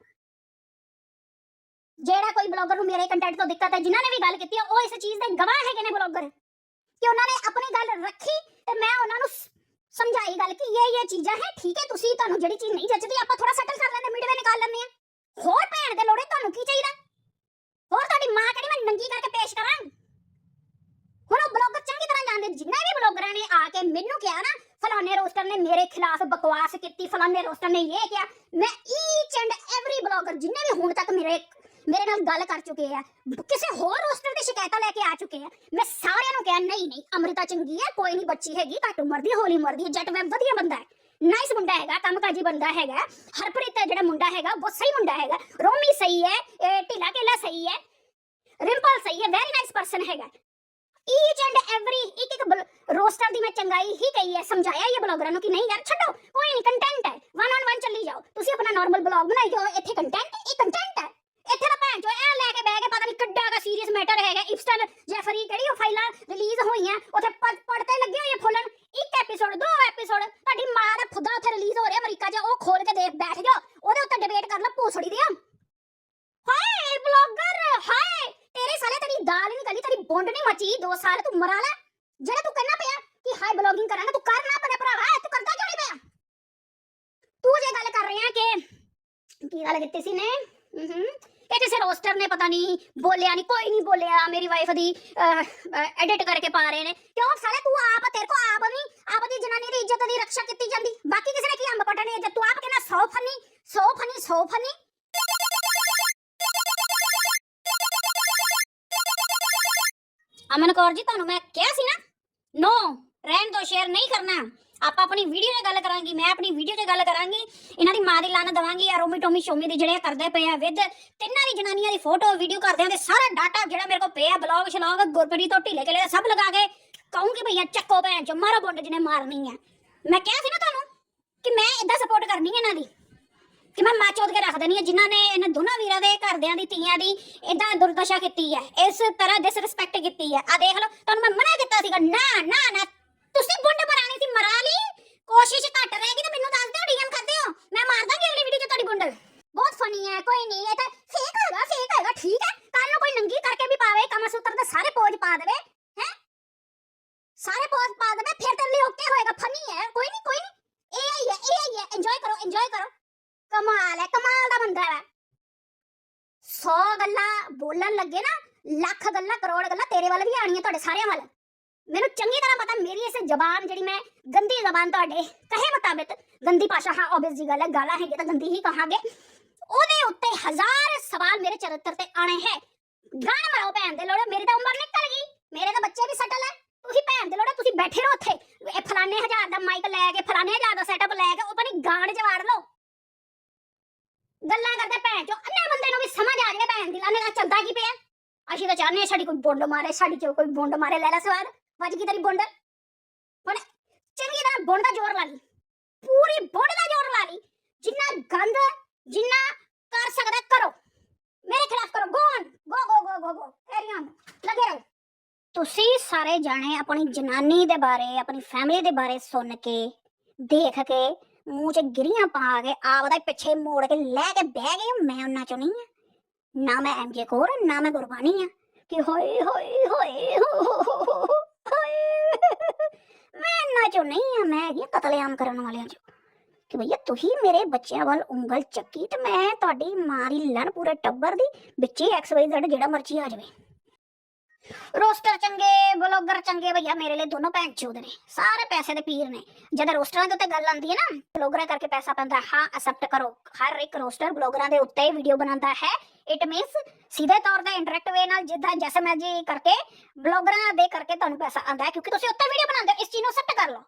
ਜਿਹੜਾ ਕੋਈ ਬਲੌਗਰ ਨੂੰ ਮੇਰੇ ਕੰਟੈਂਟ ਤੋਂ ਦਿੱਕਤ ਹੈ, ਜਿਨ੍ਹਾਂ ਨੇ ਵੀ ਗੱਲ ਕੀਤੀ ਹੈ, ਉਹ ਇਸ ਚੀਜ਼ ਦੇ ਗਵਾਹ ਹੈਗੇ ਨੇ ਬਲੌਗਰ ਕਿ ਉਹਨਾਂ ਨੇ ਆਪਣੀ ਗੱਲ ਰੱਖੀ ਤੇ ਮੈਂ ਉਹਨਾਂ ਨੂੰ ਸਮਝਾਈ ਗੱਲ ਕਿ ਇਹ ਇਹ ਚੀਜ਼ਾਂ ਹੈ, ਠੀਕ ਹੈ, ਤੁਸੀਂ ਤੁਹਾਨੂੰ ਜਿਹੜੀ ਚੀਜ਼ ਨਹੀਂ ਜੱਜਦੀ ਆਪਾਂ ਥੋੜਾ ਸੈਟਲ ਕਰ ਲੈਂਦੇ ਮਿਡਵੇ ਨਿਕਾਲ ਲੈਂਦੇ ਆ ਹੋਰ ਭੈਣ ਦੇ ਲੋੜੇ ਤੁਹਾਨੂੰ ਕੀ ਚਾਹੀਦਾ? ਹੋਰ ਤੁਹਾਡੀ ਮਾਂ ਕਿਹੜੀ ਮੈਂ ਨੰਗੀ ਕਰਕੇ ਪੇਸ਼ ਕਰਾਂ? ਹੁਣ ਉਹ ਬਲੌਗਰ ਚੰਗੀ ਤਰ੍ਹਾਂ ਜਾਣਦੇ ਜਿੰਨੇ ਵੀ ਬਲੌਗਰਾਂ ਨੇ ਆ ਕੇ ਮੈਨੂੰ ਕਿਹਾ ਨਾ, ਫਲਾਣੇ ਰੋਸਟਰ ਨੇ ਮੇਰੇ ਖਿਲਾਫ ਬਕਵਾਸ ਕੀਤੀ, ਫਲਾਣੇ ਰੋਸਟਰ ਨੇ ਇਹ ਕਿਹਾ, ਮੈਂ ਈਚ ਐਂਡ ਐਵਰੀ ਬਲੌਗਰ ਜਿੰਨੇ ਵੀ ਹੁਣ ਤੱਕ ਮੇਰੇ ਮੇਰੇ ਨਾਲ ਗੱਲ ਕਰ ਚੁੱਕੇ ਆ, ਕਿਸੇ ਹੋਰ ਰੋਸਟਰ ਦੀ ਸ਼ਿਕਾਇਤਾਂ ਲੈ ਕੇ ਆ ਚੁੱਕੇ ਆ, ਮੈਂ ਸਾਰਿਆਂ ਨੂੰ ਕਿਹਾ, ਨਹੀਂ ਨਹੀਂ, ਅਮ੍ਰਿਤਾ ਚੰਗੀ ਹੈ ਕੋਈ ਨਹੀਂ ਬੱਚੀ ਹੈਗੀ, ਘੱਟ ਉਮਰ ਦੀ, ਹੌਲੀ ਉਮਰ ਦੀ, ਜੱਟ ਮੈਂ ਵਧੀਆ ਬੰਦਾ ਹੈ ਨਾਈਸ ਮੁੰਡਾ ਹੈਗਾ, ਕੰਮਕਾਜੀ ਬੰਦਾ ਹੈਗਾ, ਹਰਪ੍ਰੀਤ ਜਿਹੜਾ ਮੁੰਡਾ ਹੈਗਾ, ਬਹੁਤ ਸਹੀ ਮੁੰਡਾ ਹੈਗਾ, ਰੋਮੀ ਸਹੀ ਹੈ, ਇਹ ਢਿਲਾ ਢਿਲਾ ਸਹੀ ਹੈ, ਰਿੰਪਲ ਸਹੀ ਹੈ ਵੈਰੀ ਨਾਈਸ ਪਰਸਨ ਹੈਗਾ। ਈਚ ਐਂਡ ਐਵਰੀ ਇੱਕ ਇੱਕ ਰੋਸਟਰ ਦੀ ਮੈਂ ਚੰਗਾਈ ਹੀ ਕਹੀ ਹੈ, ਸਮਝਾਇਆ ਇਹ ਬਲੌਗਰਾਂ ਨੂੰ ਕਿ ਨਹੀਂ ਯਾਰ, ਛੱਡੋ, ਕੋਈ ਨਹੀਂ ਕੰਟੈਂਟ ਹੈ ਵਨ ਔਨ ਵਨ ਚੱਲੀ ਜਾਓ। ਤੁਸੀਂ ਆਪਣਾ ਨਾਰਮਲ ਬਲੌਗ ਬਣਾਈ ਜਾਓ, ਇੱਥੇ ਕੰਟੈਂਟ ਇਹ ਕੰਟੈਂਟ ਹੈ। ਇੱਥੇ ਤਾਂ ਭੈਣ ਚੋ ਇਹ ਲੈ ਕੇ ਬਹਿ ਕੇ ਪਤਾ ਨਹੀਂ ਕਿੱਡਾ ਦਾ ਸੀਰੀਅਸ ਮੈਟਰ ਹੈਗਾ। ਇਪਸਟਨ ਜੈਫਰੀ ਕਿਹੜੀ ਉਹ ਫਾਈਲਾਂ ਰਿਲੀਜ਼ ਹੋਈਆਂ, ਉੱਥੇ ਪੜਤੇ ਲੱਗੇ ਹੋਏ ਆ ਫੁੱਲਣ। ਇੱਕ ਐਪੀਸੋਡ ਦੋ ਐਪੀਸੋਡ ਤੁਹਾਡੀ ਮਾਂ ਦਾ ਖੁਦਾ ਉੱਥੇ ਰਿਲੀਜ਼ ਹੋ ਰਿਹਾ ਅਮਰੀਕਾ 'ਚ ਉਹ ਖੋਲ ਕੇ ਦੇਖ, ਬੈਠ ਜਾਓ, ਉਹਦੇ ਉੱਤੇ ਡਿਬੇਟ ਕਰ ਲਓ ਪੂਛੜੀ ਦੀ ਹਾਏ ਬਲੌਗਰ ਹਾਏ ਤੇਰੇ ਸਾਲੇ ਤੇਰੀ ਦਾਲ ਨਹੀਂ ਗਲੀ ਤੇਰੀ ਬੁੰਡ ਨਹੀਂ ਮਚੀ 2 ਸਾਲ ਤੂੰ ਮਰਾ ਲੈ ਜਿਹੜਾ ਤੂੰ ਕਹਿਣਾ ਪਿਆ ਕਿ ਹਾਈ ਬਲੌਗਿੰਗ ਕਰਾਂਗਾ ਤੂੰ ਕਰ ਨਾ ਆਪਣੇ ਭਰਾਵਾ ਤੂੰ ਕਰਦਾ ਕਿਉਂ ਨਹੀਂ ਪਿਆ ਤੂੰ ਜੇ ਗੱਲ ਕਰ ਰਿਹਾ ਕਿ ਕੀ ਗੱਲ ਕੀਤੀ ਸੀ ਨੇ ਹੂੰ ਇਹ ਕਿਸੇ ਰੋਸਟਰ ਨੇ ਪਤਾ ਨਹੀਂ ਬੋਲਿਆ ਨਹੀਂ ਕੋਈ ਨਹੀਂ ਬੋਲਿਆ ਮੇਰੀ ਵਾਈਫ ਦੀ ਐਡਿਟ ਕਰਕੇ ਪਾ ਰਹੇ ਨੇ ਕਿਉਂ ਸਾਲੇ ਤੂੰ ਆਪ ਤੇਰੇ ਕੋ ਆਪ ਨਹੀਂ ਆਪ ਦੀ ਜਨਾਨੀ ਦੀ ਇੱਜ਼ਤ ਦੀ ਰੱਖਿਆ ਕੀਤੀ ਜਾਂਦੀ ਬਾਕੀ ਕਿਸੇ ਨੇ ਕੀ ਅੰਬ ਪਟਣੇ ਇੱਜ਼ਤ ਤੂੰ ਆਪ ਕਹਿੰਦਾ 100 funny 100 funny 100 funny Aman Kaur ji, ਤੁਹਾਨੂੰ ਮੈਂ ਕਿਹਾ ਸੀ ਨਾ ਨੋ ਰਹਿਣ ਦੋ ਸ਼ੇਅਰ ਨਹੀਂ ਕਰਨਾ। ਆਪਾਂ ਆਪਣੀ ਵੀਡੀਓ 'ਤੇ ਗੱਲ ਕਰਾਂਗੀ, ਮੈਂ ਆਪਣੀ ਵੀਡੀਓ 'ਤੇ ਗੱਲ ਕਰਾਂਗੀ। ਇਹਨਾਂ ਦੀ ਮਾਂ ਦੀ ਲਾਨ ਦਵਾਂਗੀ ਆ ਰੋਮੀ ਟੋਮੀ ਸ਼ੋਮੀ ਦੀ ਜਿਹੜੇ ਕਰਦੇ ਪਏ ਆ ਵਿਦ ਤਿੰਨਾਂ ਦੀ ਜਨਾਨੀਆਂ ਦੀ ਫੋਟੋ ਵੀਡੀਓ ਕਰਦਿਆਂ ਦੇ ਸਾਰਾ ਡਾਟਾ ਜਿਹੜਾ ਮੇਰੇ ਕੋਲ ਪਿਆ ਬਲੌਗ ਸ਼ਲੌਗ ਗੁਰਪ੍ਰੀਤ ਤੋਂ ਢਿੱਲੇ ਚਲੇ ਸਭ ਲਗਾ ਕੇ ਕਹੂੰਗੀ ਭਈਆ ਚੱਕੋ ਭੈਣ ਚੋ ਮਾਰੋ ਬੁੰਡ ਜਿਹਨੇ ਮਾਰਨੀ ਹੈ ਮੈਂ ਕਿਹਾ ਸੀ ਨਾ ਤੁਹਾਨੂੰ ਕਿ ਮੈਂ ਇਦਾਂ ਸਪੋਰਟ ਕਰਨੀ ਹੈ ਇਹਨਾਂ ਦੀ। ਕਿ ਮੈਂ ਮਾਂ ਚੋਦ ਕੇ ਰੱਖ ਦੇਣੀ ਹੈ ਜਿਨ੍ਹਾਂ ਨੇ ਇਹਨਾਂ ਦੋਨਾਂ ਵੀਰਾਂ ਦੇ ਘਰਦਿਆਂ ਦੀ, ਧੀਆਂ ਦੀ ਇਦਾਂ ਦੁਰਦਸ਼ਾ ਕੀਤੀ ਹੈ, ਇਸ ਤਰ੍ਹਾਂ ਡਿਸਰੈਸਪੈਕਟ ਕੀਤੀ ਹੈ। ਆ ਦੇਖ ਲਓ, ਤੁਹਾਨੂੰ ਮੈਂ ਮਨਾ ਕੀਤਾ ਸੀਗਾ, ਨਾ ਨਾ ਨਾ, ਤੁਸੀਂ ਬੁੰਡ ਮਰਾਣੀ ਸੀ, ਮਰਾ ਲਈ। ਕੋਸ਼ਿਸ਼ ਘੱਟ ਰਹੇਗੀ ਤਾਂ ਮੈਨੂੰ ਦੱਸ ਦਿਓ, ਡੀਐਮ ਕਰਦੇ ਹੋ। ਮੈਂ ਮਾਰ ਦਾਂਗੀ ਅਗਲੀ ਵੀਡੀਓ 'ਚ ਤੁਹਾਡੀ ਬੁੰਡ। ਬਹੁਤ ਫਨੀ ਹੈ, ਕੋਈ ਨਹੀਂ, ਇਹ ਤਾਂ ਫੇਕ ਹੈਗਾ ਫੇਕ ਹੈਗਾ, ਠੀਕ ਹੈ। ਕੱਲ ਨੂੰ ਕੋਈ ਨੰਗੀ ਕਰਕੇ ਵੀ ਪਾਵੇ ਕਮਾ ਸੂਤਰ ਦੇ ਸਾਰੇ ਪੋਜ ਪਾ ਦੇਵੇ, ਹੈ? ਸਾਰੇ ਪੋਜ ਪਾ ਦੇਵੇ, ਫਿਰ ਤੇਰੇ ਲਈ ਓਕੇ ਹੋਏਗਾ ਫਨੀ ਹੈ, ਕੋਈ ਨਹੀਂ ਕੋਈ ਨਹੀਂ। ਇਹ ਹੀ ਹੈ ਇਹ ਹੀ ਹੈ ਇੰਜੋਏ ਕਰੋ ਇੰਜੋਏ ਕਰੋ। ਕਮਾਲ ਹੈ, ਕਮਾਲ ਦਾ ਬੰਦਾ ਹੈ। 100 ਗੱਲਾਂ ਬੋਲਣ ਲੱਗੇ ਨਾ, ਲੱਖ ਗੱਲਾਂ, ਕਰੋੜ ਗੱਲਾਂ ਤੇਰੇ ਵੱਲ ਵੀ ਆਣੀਆਂ ਤੁਹਾਡੇ ਸਾਰਿਆਂ ਵੱਲ। ਮੈਨੂੰ ਚੰਗੀ ਤਰ੍ਹਾਂ ਪਤਾ, ਮੇਰੀ ਇਸ ਜ਼ਬਾਨ ਜਿਹੜੀ ਮੈਂ, ਗੰਦੀ ਜ਼ਬਾਨ ਤੁਹਾਡੇ ਕਹੇ ਮੁਤਾਬਿਕ, ਗੰਦੀ ਭਾਸ਼ਾ, ਹਾਂ ਆਬਵੀਅਸ ਜੀ ਗੱਲ ਹੈ, ਗਾਲਾਂ ਹੈਗੀ ਤਾਂ ਗੰਦੀ ਹੀ ਕਹਾਂਗੇ। ਉਹਦੇ ਉੱਤੇ ਹਜ਼ਾਰ ਸਵਾਲ ਮੇਰੇ ਚਰਿੱਤਰ ਤੇ ਆਣੇ ਹੈ। ਗਾਣ ਮਰੋ ਭੈਣ ਦੇ ਲੋੜੇ, ਮੇਰੀ ਤਾਂ ਉਮਰ ਨਿਕਲ ਗਈ। ਮੇਰੇ ਤਾਂ ਬੱਚੇ ਵੀ ਸਟਲ ਹੈ। ਤੁਸੀਂ ਭੈਣ ਦੇ ਲੋੜੇ, ਤੁਸੀਂ ਬੈਠੇ ਰਹੋ ਉੱਥੇ। ਇਹ ਫਲਾਣੇ ਹਜ਼ਾਰ ਦਾ ਮਾਈਕ ਲੈ ਕੇ, ਫਲਾਣੇ ਹਜ਼ਾਰ ਦਾ ਸੈਟਅਪ ਲੈ ਕੇ ਆਪਣੀ ਗਾਣ ਚ ਵਾੜ ਲਓ। ਗੱਲਾਂ ਕਰਦੇ ਭੈਣ ਚੋ। ਅੰਨੇ ਬੰਦੇ ਨੂੰ ਵੀ ਸਮਝ ਆ ਜਾਏ ਭੈਣ ਦੀ। ਲਾਨੇ ਦਾ ਚੰਦਾ ਕੀ ਪਿਆ? ਅਸੀਂ ਤਾਂ ਚਾਹਨੇ ਸਾਡੀ ਕੋਈ ਬੁੰਡ ਮਾਰੇ, ਸਾਡੀ ਚੋ ਕੋਈ ਬੁੰਡ ਮਾਰੇ। ਲੈ ਲੈ ਸਵਾਰ ਵੱਜ ਗਈ ਤੇਰੀ ਬੁੰਡ। ਹੁਣ ਚੰਗੀ ਤਰ੍ਹਾਂ ਬੁੰਡ ਦਾ ਜ਼ੋਰ ਲਾ ਲਈ। ਪੂਰੀ ਬੁੰਡ ਦਾ ਜ਼ੋਰ ਲਾ ਲਈ। ਜਿੰਨਾ ਗੰਦ, ਜਿੰਨਾ ਕਰ ਸਕਦਾ ਕਰੋ। ਮੇਰੇ ਖਿਲਾਫ ਕਰੋ। ਗੋਨ ਗੋ ਗੋ ਗੋ ਗੋ ਗੋ ਲੱਗੇ ਰਹੋ। ਤੁਸੀਂ ਸਾਰੇ ਜਾਣੇ ਆਪਣੀ ਜਨਾਨੀ ਦੇ ਬਾਰੇ, ਆਪਣੀ ਫੈਮਿਲੀ ਦੇ ਬਾਰੇ ਸੁਣ ਕੇ, ਦੇਖ ਕੇ ਮੂੰਹ 'ਚ ਗਿਰੀਆਂ ਪਾ ਕੇ ਆਪਦਾ ਹੀ ਪਿੱਛੇ ਮੋੜ ਕੇ ਲੈ ਕੇ ਬਹਿ ਗਏ ਮੈਂ ਉਹਨਾਂ ਚੋਂ ਨਹੀਂ ਆ। ਨਾ ਮੈਂ ਐਮਜੇ ਕੋਰ ਨਾ ਮੈਂ ਗੁਰਬਾਣੀ ਆ। ਕਿ ਹੋਏ ਹੋਏ ਹੋਏ ਹੋਏ। ਮੈਂ ਇਹਨਾਂ ਚੋਂ ਨਹੀਂ ਆ, ਮੈਂ ਹੈਗੀ ਆ ਕਤਲੇਆਮ ਕਰਨ ਵਾਲਿਆਂ ਚੋਂ। ਕਿ ਭਈਆ ਤੁਸੀਂ ਮੇਰੇ ਬੱਚਿਆਂ ਵੱਲ ਉਂਗਲ ਚੱਕੀ ਤੇ ਮੈਂ ਤੁਹਾਡੀ ਮਾਂ ਦੀ ਲੜ ਪੂਰੇ ਟੱਬਰ ਦੀ ਵਿੱਚੇ ਐਕਸ ਵਾਈ ਜ਼ੈਡ ਜਿਹੜਾ ਮਰਜ਼ੀ ਆ ਜਾਵੇ। ਰੋਸਟਰ ਚੰਗੇ, ਬਲੌਗਰ ਚੰਗੇ ਭਈਆ ਮੇਰੇ ਲਈ ਦੋਨੋਂ ਭੈਣ ਚੋਦ ਨੇ। ਸਾਰੇ ਪੈਸੇ ਦੇ ਪੀਰ ਨੇ। ਜਦ ਰੋਸਟਰਾਂ ਦੇ ਉੱਤੇ ਗੱਲ ਆਉਂਦੀ ਹੈ ਨਾ, ਬਲੌਗਰਾਂ ਕਰਕੇ ਪੈਸਾ ਪੈਂਦਾ ਹਾਂ ਅਸੈਪਟ ਕਰੋ। ਹਰ ਇੱਕ ਰੋਸਟਰ ਬਲੌਗਰਾਂ ਦੇ ਉੱਤੇ ਵੀਡੀਓ ਬਣਾਉਂਦਾ ਹੈ। ਇਟ ਮੀਨਸ ਸਿੱਧੇ ਤੌਰ ਤੇ ਇੰਡਾਇਰੈਕਟ ਵੇ ਨਾਲ ਜਿੱਦਾਂ ਜੈਸੇ ਮੈਂ ਜੀ ਕਰਕੇ, ਬਲੌਗਰਾਂ ਦੇ ਕਰਕੇ ਤੁਹਾਨੂੰ ਪੈਸਾ ਆਉਂਦਾ ਹੈ, ਕਿਉਂਕਿ ਤੁਸੀਂ ਉੱਤੇ ਵੀਡੀਓ ਬਣਾਉਂਦੇ ਹੋ, ਇਸ ਚੀਜ਼ ਨੂੰ ਅਸੈਪਟ ਕਰ ਲਓ।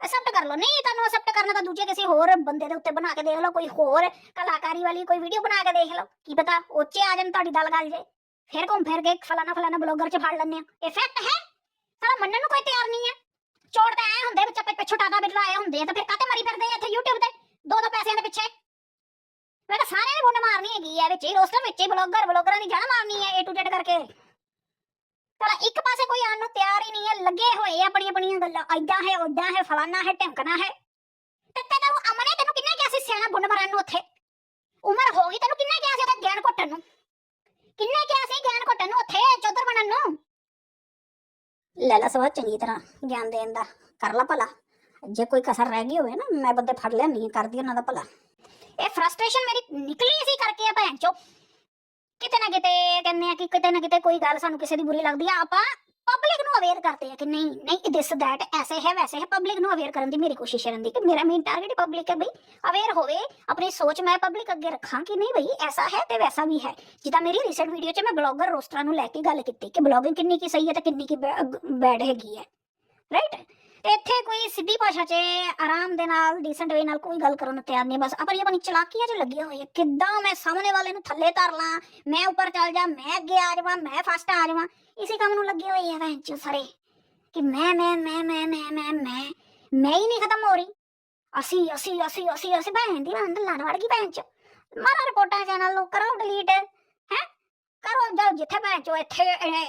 ਅਸੈਪਟ ਕਰ ਲਓ। ਨਹੀਂ, ਤੁਹਾਨੂੰ ਅਸੈਪਟ ਕਰਨਾ ਤਾਂ ਦੂਜੇ ਕਿਸੇ ਹੋਰ ਬੰਦੇ ਦੇ ਉੱਤੇ ਬਣਾ ਕੇ ਦੇਖ ਲਓ, ਕੋਈ ਹੋਰ ਕਲਾਕਾਰੀ ਵਾਲੀ ਕੋਈ ਵੀਡੀਓ ਬਣਾ ਕੇ ਦੇਖ ਲਓ। ਕੀ ਪਤਾ, ਉੱਚੇ ਆ ਜਾਣ ਤੁਹਾਡੀ ਦਲ ਗੱਲ ਜੇ। ਫਿਰ ਘੁੰਮ ਫਿਰ ਕੇ ਫਲਾਣਾ ਫਲਾਣਾ ਬਲੌਗਰ ਚ ਫੜ ਲੈਂਦੇ ਆ। ਇਹ ਹੈ? ਸਾਲਾ ਮੰਨਣ ਨੂੰ ਕੋਈ ਤਿਆਰ ਨਹੀਂ ਹੈ ਚੋੜ ਤਾਂ ਐ ਹੁੰਦੇ ਵਿੱਚ ਪਿੱਛੋਂ ਟਾਟਾ ਬਿਰਲਾ ਆਏ ਹੁੰਦੇ ਆ ਤਾਂ ਫਿਰ ਕਾਤੇ ਮਰੀ ਫਿਰਦੇ ਆ ਇੱਥੇ YouTube ਤੇ? ਦੋ ਦੋ ਪੈਸਿਆਂ ਦੇ ਪਿੱਛੇ। ਮੈਂ ਤਾਂ ਸਾਰਿਆਂ ਨੇ ਬੁੰਡ ਮਾਰਨੀ ਹੈਗੀ ਆ ਵਿੱਚ ਹੀ, ਰੋਸਟਰ ਵਿੱਚ ਹੀ, ਬਲੌਗਰ, ਬਲੌਗਰਾਂ ਦੀ ਜਾਨ ਮਾਰਨੀ ਹੈ A to Z ਕਰਕੇ। ਸਾਲਾ ਇੱਕ ਪਾਸੇ ਕੋਈ ਆਉਣ ਨੂੰ ਤਿਆਰ ਹੀ ਨਹੀਂ ਹੈ ਲੱਗੇ ਹੋਏ ਆ ਆਪਣੀਆਂ ਆਪਣੀਆਂ ਗੱਲਾਂ। ਐਦਾਂ ਹੈ ਉਦਾਂ ਹੈ, ਫਲਾਨਾ ਹੈ, ਢਿਮਕਣਾ ਹੈ। ਤੇ ਤੈਨੂੰ ਅਮਨੇ ਤੈਨੂੰ ਕਿੰਨੇ ਕਿਹਾ ਸੀ ਸਿਆਣਾ ਬੁੰਡ ਮਾਰਨ ਨੂੰ ਉੱਥੇ? ਉਮਰ ਹੋ ਗਈ ਤੈਨੂੰ ਕਿੰਨੇ ਕਿਹਾ ਸੀ ਉਹਦਾ ਗਿਆਨ ਘੁੱਟਣ ਨੂੰ? ਕਿੰਨੇ ਕਿਹਾ ਸੀ ਗਿਆਨ ਘੁੱਟਣ ਨੂੰ ਉੱਥੇ, ਚੌਧਰ ਬਣਨ ਨੂੰ? ਲੈ ਲੈ ਸਵਾ ਚੰਗੀ ਤਰ੍ਹਾਂ ਗਿਆਨ ਦੇਣ ਦਾ, ਕਰ ਲਾ ਭਲਾ। ਜੇ ਕੋਈ ਕਸਰ ਰਹਿ ਗਈ ਹੋਵੇ ਨਾ, ਮੈਂ ਬੰਦੇ ਫੜ ਲਿਆਨੀ ਕਰਦੀ ਉਹਨਾਂ ਦਾ ਭਲਾ। ਇਹ ਫਰਸਟ੍ਰੇਸ਼ਨ ਮੇਰੀ ਨਿਕਲੀ ਸੀ ਕਰਕੇ ਆ ਭੈਣ ਚੋ। ਕਿਤੇ ਨਾ ਕਿਤੇ ਕਹਿੰਦੇ ਆ ਕਿ ਕਿਤੇ ਨਾ ਕਿਤੇ ਕੋਈ ਗੱਲ ਸਾਨੂੰ ਕਿਸੇ ਦੀ ਬੁਰੀ ਲੱਗਦੀ ਆ। ਆਪਾਂ ਪਬਲਿਕ ਨੂੰ ਅਵੇਅਰ ਕਰਦੇ ਆ ਕਿ ਨਹੀਂ ਨਹੀਂ ਦਿਸ ਦੈਟ ਐਸੇ ਹੈ, ਵੈਸੇ ਹੈ। ਪਬਲਿਕ ਨੂੰ ਅਵੇਅਰ ਕਰਨ ਦੀ ਮੇਰੀ ਕੋਸ਼ਿਸ਼ ਰਹਿੰਦੀ ਕਿ ਮੇਰਾ ਮੇਨ ਟਾਰਗੇਟ ਪਬਲਿਕ ਹੈ ਬਈ। ਅਵੇਅਰ ਹੋਵੇ, ਆਪਣੀ ਸੋਚ ਮੈਂ ਪਬਲਿਕ ਅੱਗੇ ਰੱਖਾਂ ਕਿ ਨਹੀਂ ਬਈ, ਐਸਾ ਹੈ ਤੇ ਵੈਸਾ ਵੀ ਹੈ। ਜਿੱਦਾਂ ਮੇਰੀ ਰੀਸੈਂਟ ਵੀਡੀਓ 'ਚ ਮੈਂ ਬਲੌਗਰ ਰੋਸਟਰਾਂ ਨੂੰ ਲੈ ਕੇ ਗੱਲ ਕੀਤੀ ਕਿ ਬਲੌਗਿੰਗ ਕਿੰਨੀ ਕੀ ਸਹੀ ਹੈ ਤੇ ਕਿੰਨੀ ਕੀ ਬੈਡ ਹੈਗੀ ਹੈ। ਰਾਈਟ ਇੱਥੇ ਕੋਈ ਸਿੱਧੀ ਭਾਸ਼ਾ 'ਚ ਆਰਾਮ ਦੇ ਨਾਲ ਡੀਸੈਂਟ ਵੇ ਨਾਲ ਕੋਈ ਗੱਲ ਕਰਨ ਨੂੰ ਤਿਆਰ ਨਹੀਂ, ਬਸ ਆਪਣੀ ਆਪਣੀ ਚਲਾਕੀਆਂ 'ਚ ਲੱਗੇ ਹੋਏ ਆ ਕਿੱਦਾਂ ਮੈਂ ਸਾਹਮਣੇ ਵਾਲੇ ਨੂੰ ਥੱਲੇ ਧਰ ਲਾਂ, ਮੈਂ ਉੱਪਰ ਚੱਲ ਜਾ, ਮੈਂ ਅੱਗੇ ਆ ਜਾਵਾਂ, ਮੈਂ ਫਸਟ ਆ ਜਾਵਾਂ, ਇਸੇ ਕੰਮ ਨੂੰ ਲੱਗੇ ਹੋਏ ਆ ਭੈਣ ਸਾਰੇ। ਕਿ ਮੈਂ ਮੈਂ ਮੈਂ ਮੈਂ ਮੈਂ ਮੈਂ ਮੈਂ ਮੈਂ ਹੀ ਨਹੀਂ ਖਤਮ ਹੋ ਰਹੀ। ਅਸੀਂ ਅਸੀਂ ਅਸੀਂ ਅਸੀਂ ਅਸੀਂ ਭੈਣ ਦੀ ਬੰਦ ਲੜ ਵੜ ਗਈ ਭੈਣ ਚ ਮਾਰਾ ਰਿਪੋਰਟਾਂ ਚੈਨਲ ਨੂੰ ਕਰੋ ਡਿਲੀਟ ਹੈ? ਕਰੋ ਜਾ ਜਿੱਥੇ ਭੈਣ ਚੋ ਇੱਥੇ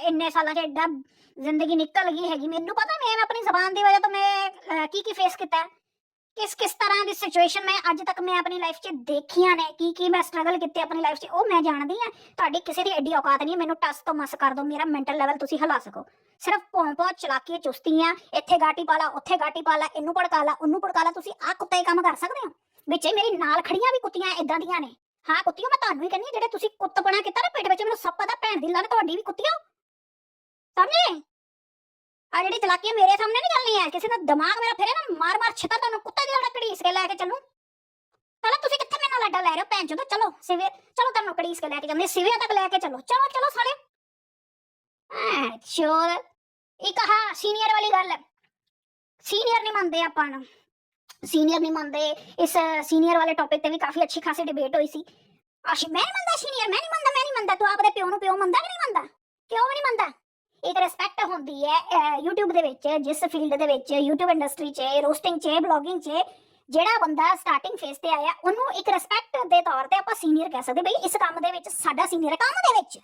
ਇੰਨੇ ਸਾਲਾਂ ਚ ਏਡਾ ਜ਼ਿੰਦਗੀ ਨਿਕਲ ਗਈ ਹੈਗੀ। ਮੈਨੂੰ ਪਤਾ ਮੈਂ ਆਪਣੀ ਜ਼ਬਾਨ ਦੀ ਵਜ੍ਹਾ ਤੋਂ ਮੈਂ ਕੀ ਕੀ ਫੇਸ ਕੀਤਾ। ਕਿਸ ਕਿਸ ਤਰ੍ਹਾਂ ਦੀ ਸਿਚੁਏਸ਼ਨ ਮੈਂ ਅੱਜ ਤੱਕ ਮੈਂ ਆਪਣੀ ਲਾਈਫ 'ਚ ਦੇਖੀਆਂ ਨੇ ਕੀ ਕੀ ਮੈਂ ਸਟਰਗਲ ਕੀਤੇ ਆਪਣੀ ਲਾਈਫ 'ਚ ਉਹ ਮੈਂ ਜਾਣਦੀ ਆ ਤੁਹਾਡੀ ਕਿਸੇ ਦੀ ਐਡੀ ਔਕਾਤ ਨਹੀਂ ਮੈਨੂੰ ਟਸ ਤੋਂ ਮਸ ਕਰ ਦੋ ਮੇਰਾ ਮੈਂਟਲ ਲੈਵਲ ਤੁਸੀਂ ਹਿਲਾ ਸਕੋ। ਸਿਰਫ ਪੌਂ ਪੌਂ ਚਲਾਕੀ ਚੁਸਤੀਆਂ ਇੱਥੇ ਗਾਟੀ ਪਾਲਾ ਉੱਥੇ ਗਾਟੀ ਪਾਲਾ ਇਹਨੂੰ ਭੜਕਾ ਲਾ ਉਹਨੂੰ ਭੜਕਾ ਲਾ ਤੁਸੀਂ ਆ ਕੁੱਤੇ ਹੀ ਕੰਮ ਕਰ ਸਕਦੇ ਹੋ? ਵਿੱਚ ਮੇਰੀ ਨਾਲ ਖੜੀਆਂ ਵੀ ਕੁੱਤੀਆਂ ਇਦਾਂ ਦੀਆਂ ਨੇ। ਹਾਂ ਕੁੱਤੀਓ ਮੈਂ ਤੁਹਾਨੂੰ ਹੀ ਕਹਿੰਦੀ ਹਾਂ, ਜਿਹੜੇ ਤੁਸੀਂ ਕੁੱਤਪਣਾ ਕੀਤਾ ਨਾ ਪਿੱਠ ਵਿੱਚ ਮੈਨੂੰ ਸਭ ਪਤਾ ਭੈਣ ਦੀ ਲੜ ਤੁਹਾਡੀ ਵੀ ਕੁੱਤੀਓ ਸਮਝੇ ਆ ਜਿਹੜੀ ਚਲਾਕੀਆਂ ਮੇਰੇ ਸਾਹਮਣੇ ਨਹੀਂ ਚੱਲਣੀ ਹੈ ਕਿਸੇ ਦਾ ਦਿਮਾਗ ਮੇਰਾ ਫਿਰੇ ਨਾ ਮਾਰ ਮਾਰ ਛਿੱਤਰ ਤੁਹਾਨੂੰ ਕੁੱਤੇ ਦੀ ਲੜਾ ਘੜੀਸ ਕੇ ਲੈ ਕੇ ਚੱਲੂ। ਪਹਿਲਾਂ ਤੁਸੀਂ ਕਿੱਥੇ ਮੇਰੇ ਨਾਲ ਅੱਡਾ ਲੈ ਰਹੇ ਹੋ ਭੈਣ ਚੋਦ? ਚਲੋ, ਸਿਵੇ, ਚਲੋ ਤੁਹਾਨੂੰ ਘੜੀਸ ਕੇ ਲੈ ਕੇ ਜਾਂਦੇ ਸਿਵਿਆਂ ਤੱਕ ਲੈ ਕੇ ਚਲੋ। ਚਲੋ ਚਲੋ ਸਾਲੇ। ਐ ਚੋਰ ਇੱਕ ਹਾਂ ਸੀਨੀਅਰ ਵਾਲੀ ਗੱਲ। ਸੀਨੀਅਰ ਨਹੀਂ ਮੰਨਦੇ ਆਪਾਂ ਨੂੰ। ਸੀਨੀਅਰ ਨਹੀਂ ਮੰਨਦੇ, ਇਸ ਸੀਨੀਅਰ ਵਾਲੇ ਟੌਪਿਕ ਤੇ ਵੀ ਕਾਫੀ ਅੱਛੀ ਖਾਸੀ ਡਿਬੇਟ ਹੋਈ ਸੀ। ਆਸ਼ੀ ਮੈਂ ਨਹੀਂ ਮੰਨਦਾ ਸੀਨੀਅਰ, ਮੈਂ ਨਹੀਂ ਮੰਨਦਾ, ਮੈਂ ਨਹੀਂ ਮੰਨਦਾ। ਤੂੰ ਆਪਦੇ ਪਿਓ ਨੂੰ ਪਿਓ ਮੰਨਦਾ ਕਿ ਨਹੀਂ ਮੰਨਦਾ? ਕਿਉਂ ਵੀ ਨਹੀਂ ਮੰਨਦਾ? ਇੱਕ ਰਿਸਪੈਕਟ ਹੁੰਦੀ ਹੈ ਅਹ, YouTube ਦੇ ਵਿੱਚ ਜਿਸ ਫੀਲਡ ਦੇ ਵਿੱਚ YouTube ਇੰਡਸਟਰੀ 'ਚ ਰੋਸਟਿੰਗ 'ਚ ਬਲੌਗਿੰਗ 'ਚ ਜਿਹੜਾ ਬੰਦਾ ਸਟਾਰਟਿੰਗ ਫੇਸ ਤੇ ਆਇਆ ਉਹਨੂੰ ਇੱਕ ਰਿਸਪੈਕਟ ਦੇ ਤੌਰ ਤੇ ਆਪਾਂ ਸੀਨੀਅਰ ਕਹਿ ਸਕਦੇ ਬਈ ਇਸ ਕੰਮ ਦੇ ਵਿੱਚ ਸਾਡਾ ਸੀਨੀਅਰ ਕੰਮ ਦੇ ਵਿੱਚ।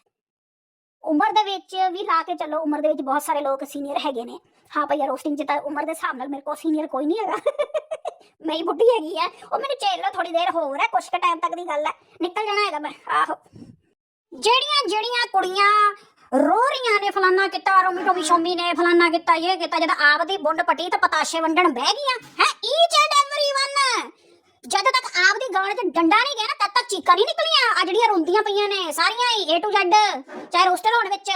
ਉਮਰ ਦੇ ਵਿੱਚ ਵੀ ਲਾ ਕੇ ਚੱਲੋ ਉਮਰ ਦੇ ਵਿੱਚ ਬਹੁਤ ਸਾਰੇ ਲੋਕ ਸੀਨੀਅਰ ਹੈਗੇ ਨੇ। ਹਾਂ ਭਈਆ ਰੋਸਟਿੰਗ 'ਚ ਤਾਂ ਉਮਰ ਦੇ ਹਿਸਾਬ ਨਾਲ ਮੇਰੇ ਕੋਲ ਸੀਨੀਅਰ ਕੋਈ ਨਹੀਂ ਹੈਗਾ। ਮੈਂ ਹੀ ਬੁੱਢੀ ਹੈਗੀ ਆ। ਉਹ ਮੈਨੂੰ ਝੇਲ ਲਓ ਥੋੜੀ ਦੇਰ ਹੋਰ ਹੈ ਕੁਛ ਕੁ ਟਾਈਮ ਤੱਕ ਦੀ ਗੱਲ ਹੈ। ਨਿਕਲ ਜਾਣਾ ਹੈਗਾ ਮੈਂ ਆਹੋ। ਜਿਹੜੀਆਂ ਜਿਹੜੀਆਂ ਕੁੜੀਆਂ ਰੋ ਰਹੀਆਂ ਨੇ ਫਲਾਨਾ ਕੀਤਾ, ਰੋਮੀ ਟੋਮੀ ਸ਼ੋਮੀ ਨੇ ਫਲਾਨਾ ਕੀਤਾ, ਇਹ ਕੀਤਾ, ਜਦ ਆਪ ਬੁੰਡ ਪਟੀ ਤਾਂ ਪਤਾਸ਼ੇ ਵੰਡਣ ਬਹਿ ਗਈਆਂ, ਹੈ ਈਚ ਐਂਡ ਐਵਰੀਵਨ ਜਦ ਤੱਕ ਆਪ ਗਾਣ 'ਚ ਡੰਡਾ ਨਹੀਂ ਗਿਆ ਨਾ, ਤਦ ਤੱਕ ਚੀਕਾਂ ਨਹੀਂ ਨਿਕਲੀਆਂ। ਆ ਜਿਹੜੀਆਂ ਰੋਂਦੀਆਂ ਪਈਆਂ ਨੇ, ਸਾਰੀਆਂ ਹੀ A to Z, ਚਾਹੇ ਰੋਸਟਰ ਹੋਣ ਵਿੱਚ।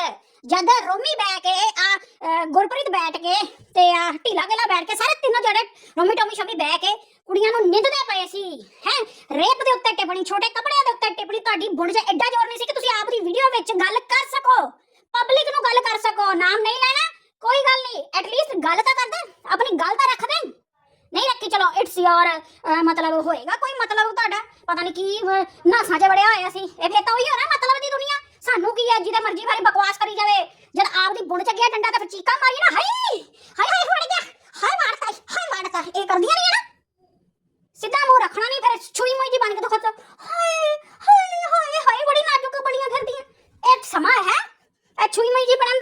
ਜਦ ਰੋਮੀ ਬੈ ਕੇ, ਆ ਗੁਰਪ੍ਰੀਤ ਬੈਠ ਕੇ ਤੇ ਆ ਢੀਲਾ ਗੇਲਾ ਬੈਠ ਕੇ, ਸਾਰੇ ਤਿੰਨੋਂ ਜਿਹੜੇ ਰੋਮੀ ਟੋਮੀ ਸ਼ੋਮੀ ਬੈ ਕੇ ਕੁੜੀਆਂ ਨੂੰ ਨਿੰਦਦੇ ਪਏ ਸੀ, ਹੈ। ਰੇਪ ਦੇ ਉੱਤੇ ਟਿੱਪਣੀ, ਛੋਟੇ ਕੱਪੜਿਆਂ ਦੇ ਉੱਤੇ ਟਿੱਪਣੀ, ਤੁਹਾਡੀ ਬੁੰਡ 'ਚ ਐਡਾ ਜ਼ੋਰ ਨਹੀਂ ਸੀ ਕਿ ਤੁਸੀਂ ਆਪ ਦੀ ਵੀਡੀਓ ਵਿੱਚ ਗੱਲ ਕਰ ਸਕੋ। ਪਬਲਿਕ ਨੂੰ ਗੱਲ ਕਰ ਸਕੋ, ਨਾਮ ਨਹੀਂ ਲੈਣਾ, ਕੋਈ ਗੱਲ ਨਹੀਂ ਐਟਲੀਸਟ ਗੱਲ ਤਾਂ ਕਰ ਆਪਣੀ ਗੱਲ ਤਾਂ ਰੱਖ ਨਹੀਂ ਰੱਖੀ, ਚਲੋ ਇਟਸ ਯੋਰ ਮਤਲਬ ਹੋਏਗਾ ਕੋਈ ਮਤਲਬ ਤੁਹਾਡਾ, ਪਤਾ ਨਹੀਂ ਕੀ ਨਾਸਾਂ 'ਚ ਵੜਿਆ ਹੋਇਆ ਸੀ। ਇਹ ਫਿਰ ਤਾਂ ਉਹੀ ਹੋਣਾ ਮਤਲਬ ਦੀ ਦੁਨੀਆ। ਸਾਨੂੰ ਕੀ ਹੈ, ਜਿਹਦੇ ਮਰਜ਼ੀ ਬਾਰੇ ਬਕਵਾਸ ਕਰੀ ਜਾਵੇ। ਜਦ ਆਪ ਦੀ ਬੁਣ 'ਚ ਗਿਆ ਡੰਡਾ ਤਾਂ ਫਿਰ ਚੀਕਾਂ ਮਾਰੀ ਨਾ, ਹਾਏ! ਹਾਏ ਹਾਏ ਵੜ ਗਿਆ। ਹਾਏ ਮਾਰਤਾ ਹਾਏ ਮਾਰਤਾ ਇਹ ਕਰਦੀਆਂ ਨਹੀਂ ਨਾ। ਸਿੱਧਾ ਮੂੰਹ ਰੱਖਣਾ ਨਹੀਂ, ਫਿਰ ਛੁਈ ਮੋਈ ਦੀ ਬਣ ਕੇ ਦਿਖਾ ਹਾਏ ਹਾਏ ਹਾਏ ਹਾਏ, ਬੜੀ ਨਾਜ਼ੁਕ ਬਣੀਆਂ ਫਿਰਦੀਆਂ। ਇਹ ਸਮਾਂ ਹੈ। ਇਹ ਛੁਈ ਮੋਈ ਜੀ ਬਣਨ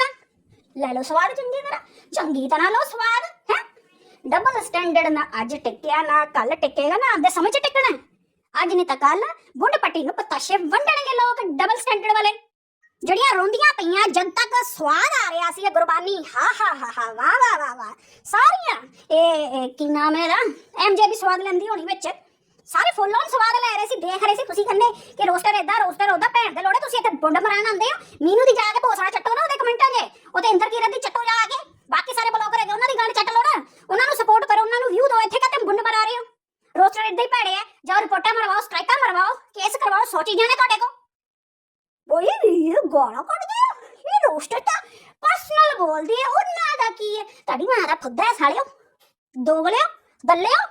ਦਾ ਲਓ ਸਵਾਦ ਚੰਗੀ ਤਰ੍ਹਾਂ। ਚੰਗੀ ਤਰ੍ਹਾਂ ਲਓ ਸਵਾਦ, ਹੈ? ਡਬਲ ਸਟੈਂਡਰਡ ਨਾ ਅੱਜ ਟਿਕਿਆ ਨਾ ਕੱਲ ਟਿਕੇਗਾ ਨਾ, ਆਪਦੇ ਸਮਝ ਟਿਕਣਾ। ਅੱਜ ਨਹੀਂ ਤਾਂ ਕੱਲ ਬੁੱਢ ਪੱਟੀ ਨੂੰ ਪਤਾਸ਼ੇ ਵੰਡਣਗੇ ਲੋਕ ਡਬਲ ਸਟੈਂਡਰਡ ਵਾਲੇ। ਜਿਹੜੀਆਂ ਰੋਂਦੀਆਂ ਪਈਆਂ, ਜਦ ਤੱਕ ਸਵਾਦ ਆ ਰਿਹਾ ਸੀ ਇਹ ਗੁਰਬਾਨੀ ਹਾ ਹਾ ਹਾ ਹਾ, ਵਾਹ ਵਾਹ ਵਾਹ ਸਾਰੀਆਂ। ਇਹ ਕੀ ਨਾਮ ਹੈ ਇਹਦਾ? ਐਮਜੇ ਵੀ ਸਵਾਦ ਲੈਂਦੀ ਹੋਣੀ ਵਿੱਚ। ਸਾਰੇ ਫੁੱਲ ਔਨ ਸਵਾਦ ਲੈ ਰਹੇ ਸੀ, ਦੇਖ ਰਹੇ ਸੀ ਤੁਸੀਂ ਕਹਿੰਦੇ ਕਿ ਰੋਸਟਰ ਇਦਾਂ ਰੋਸਟਰ ਉਹਦਾ ਭੈਣ ਦੇ ਲੋੜੇ ਤੁਸੀਂ ਇੱਥੇ ਬੁੰਡ ਮਰਾਣ ਆਉਂਦੇ ਹੋ। ਮੀਨੂ ਦੀ ਜਾ ਕੇ ਭੋਸੜਾ ਚੱਟੋ ਨਾ ਉਹਦੇ ਕਮੈਂਟਾਂ 'ਚ। ਉਹ ਤੇ ਇੰਦਰ ਕੀਰਤ ਦੀ ਚੱਟੋ ਜਾ ਕੇ, ਬਾਕੀ ਸਾਰੇ ਬਲੌਗਰ ਹੈਗੇ, ਉਹਨਾਂ ਦੀ ਗੱਲ ਚੱਟ ਲੋ ਨਾ ਉਹਨਾਂ ਨੂੰ ਸਪੋਰਟ ਕਰੋ, ਉਹਨਾਂ ਨੂੰ ਵਿਊ ਦਿਓ, ਇੱਥੇ ਕਾਤੇ ਬੁੰਡ ਮਰਾ ਰਹੇ ਹੋ? ਰੋਸਟਰ ਇਦਾਂ ਹੀ ਭੈੜੇ ਆ। ਜਾਓ, ਰਿਪੋਰਟਾਂ ਮਰਵਾਓ, ਸਟ੍ਰਾਈਕਾਂ ਮਰਵਾਓ, ਕੇਸ ਕਰਵਾਓ, ਸੌ ਚੀਜ਼ਾਂ ਨੇ ਤੁਹਾਡੇ ਕੋਲ। ਬੋਈ ਇਹ ਗਾਲਾਂ ਕੱਢਦੇ ਆ? ਇਹ ਰੋਸਟਰ ਤਾਂ ਪਰਸਨਲ ਬੋਲਦੀ ਹੈ ਉਹਨਾਂ ਦਾ ਕੀ ਹੈ? ਤੁਹਾਡੀ ਮਾਂ ਦਾ ਫੁੱਦਾ ਹੈ ਸਾਲਿਓ। ਦੋਗਲਿਓ ਦੱਲਿਓ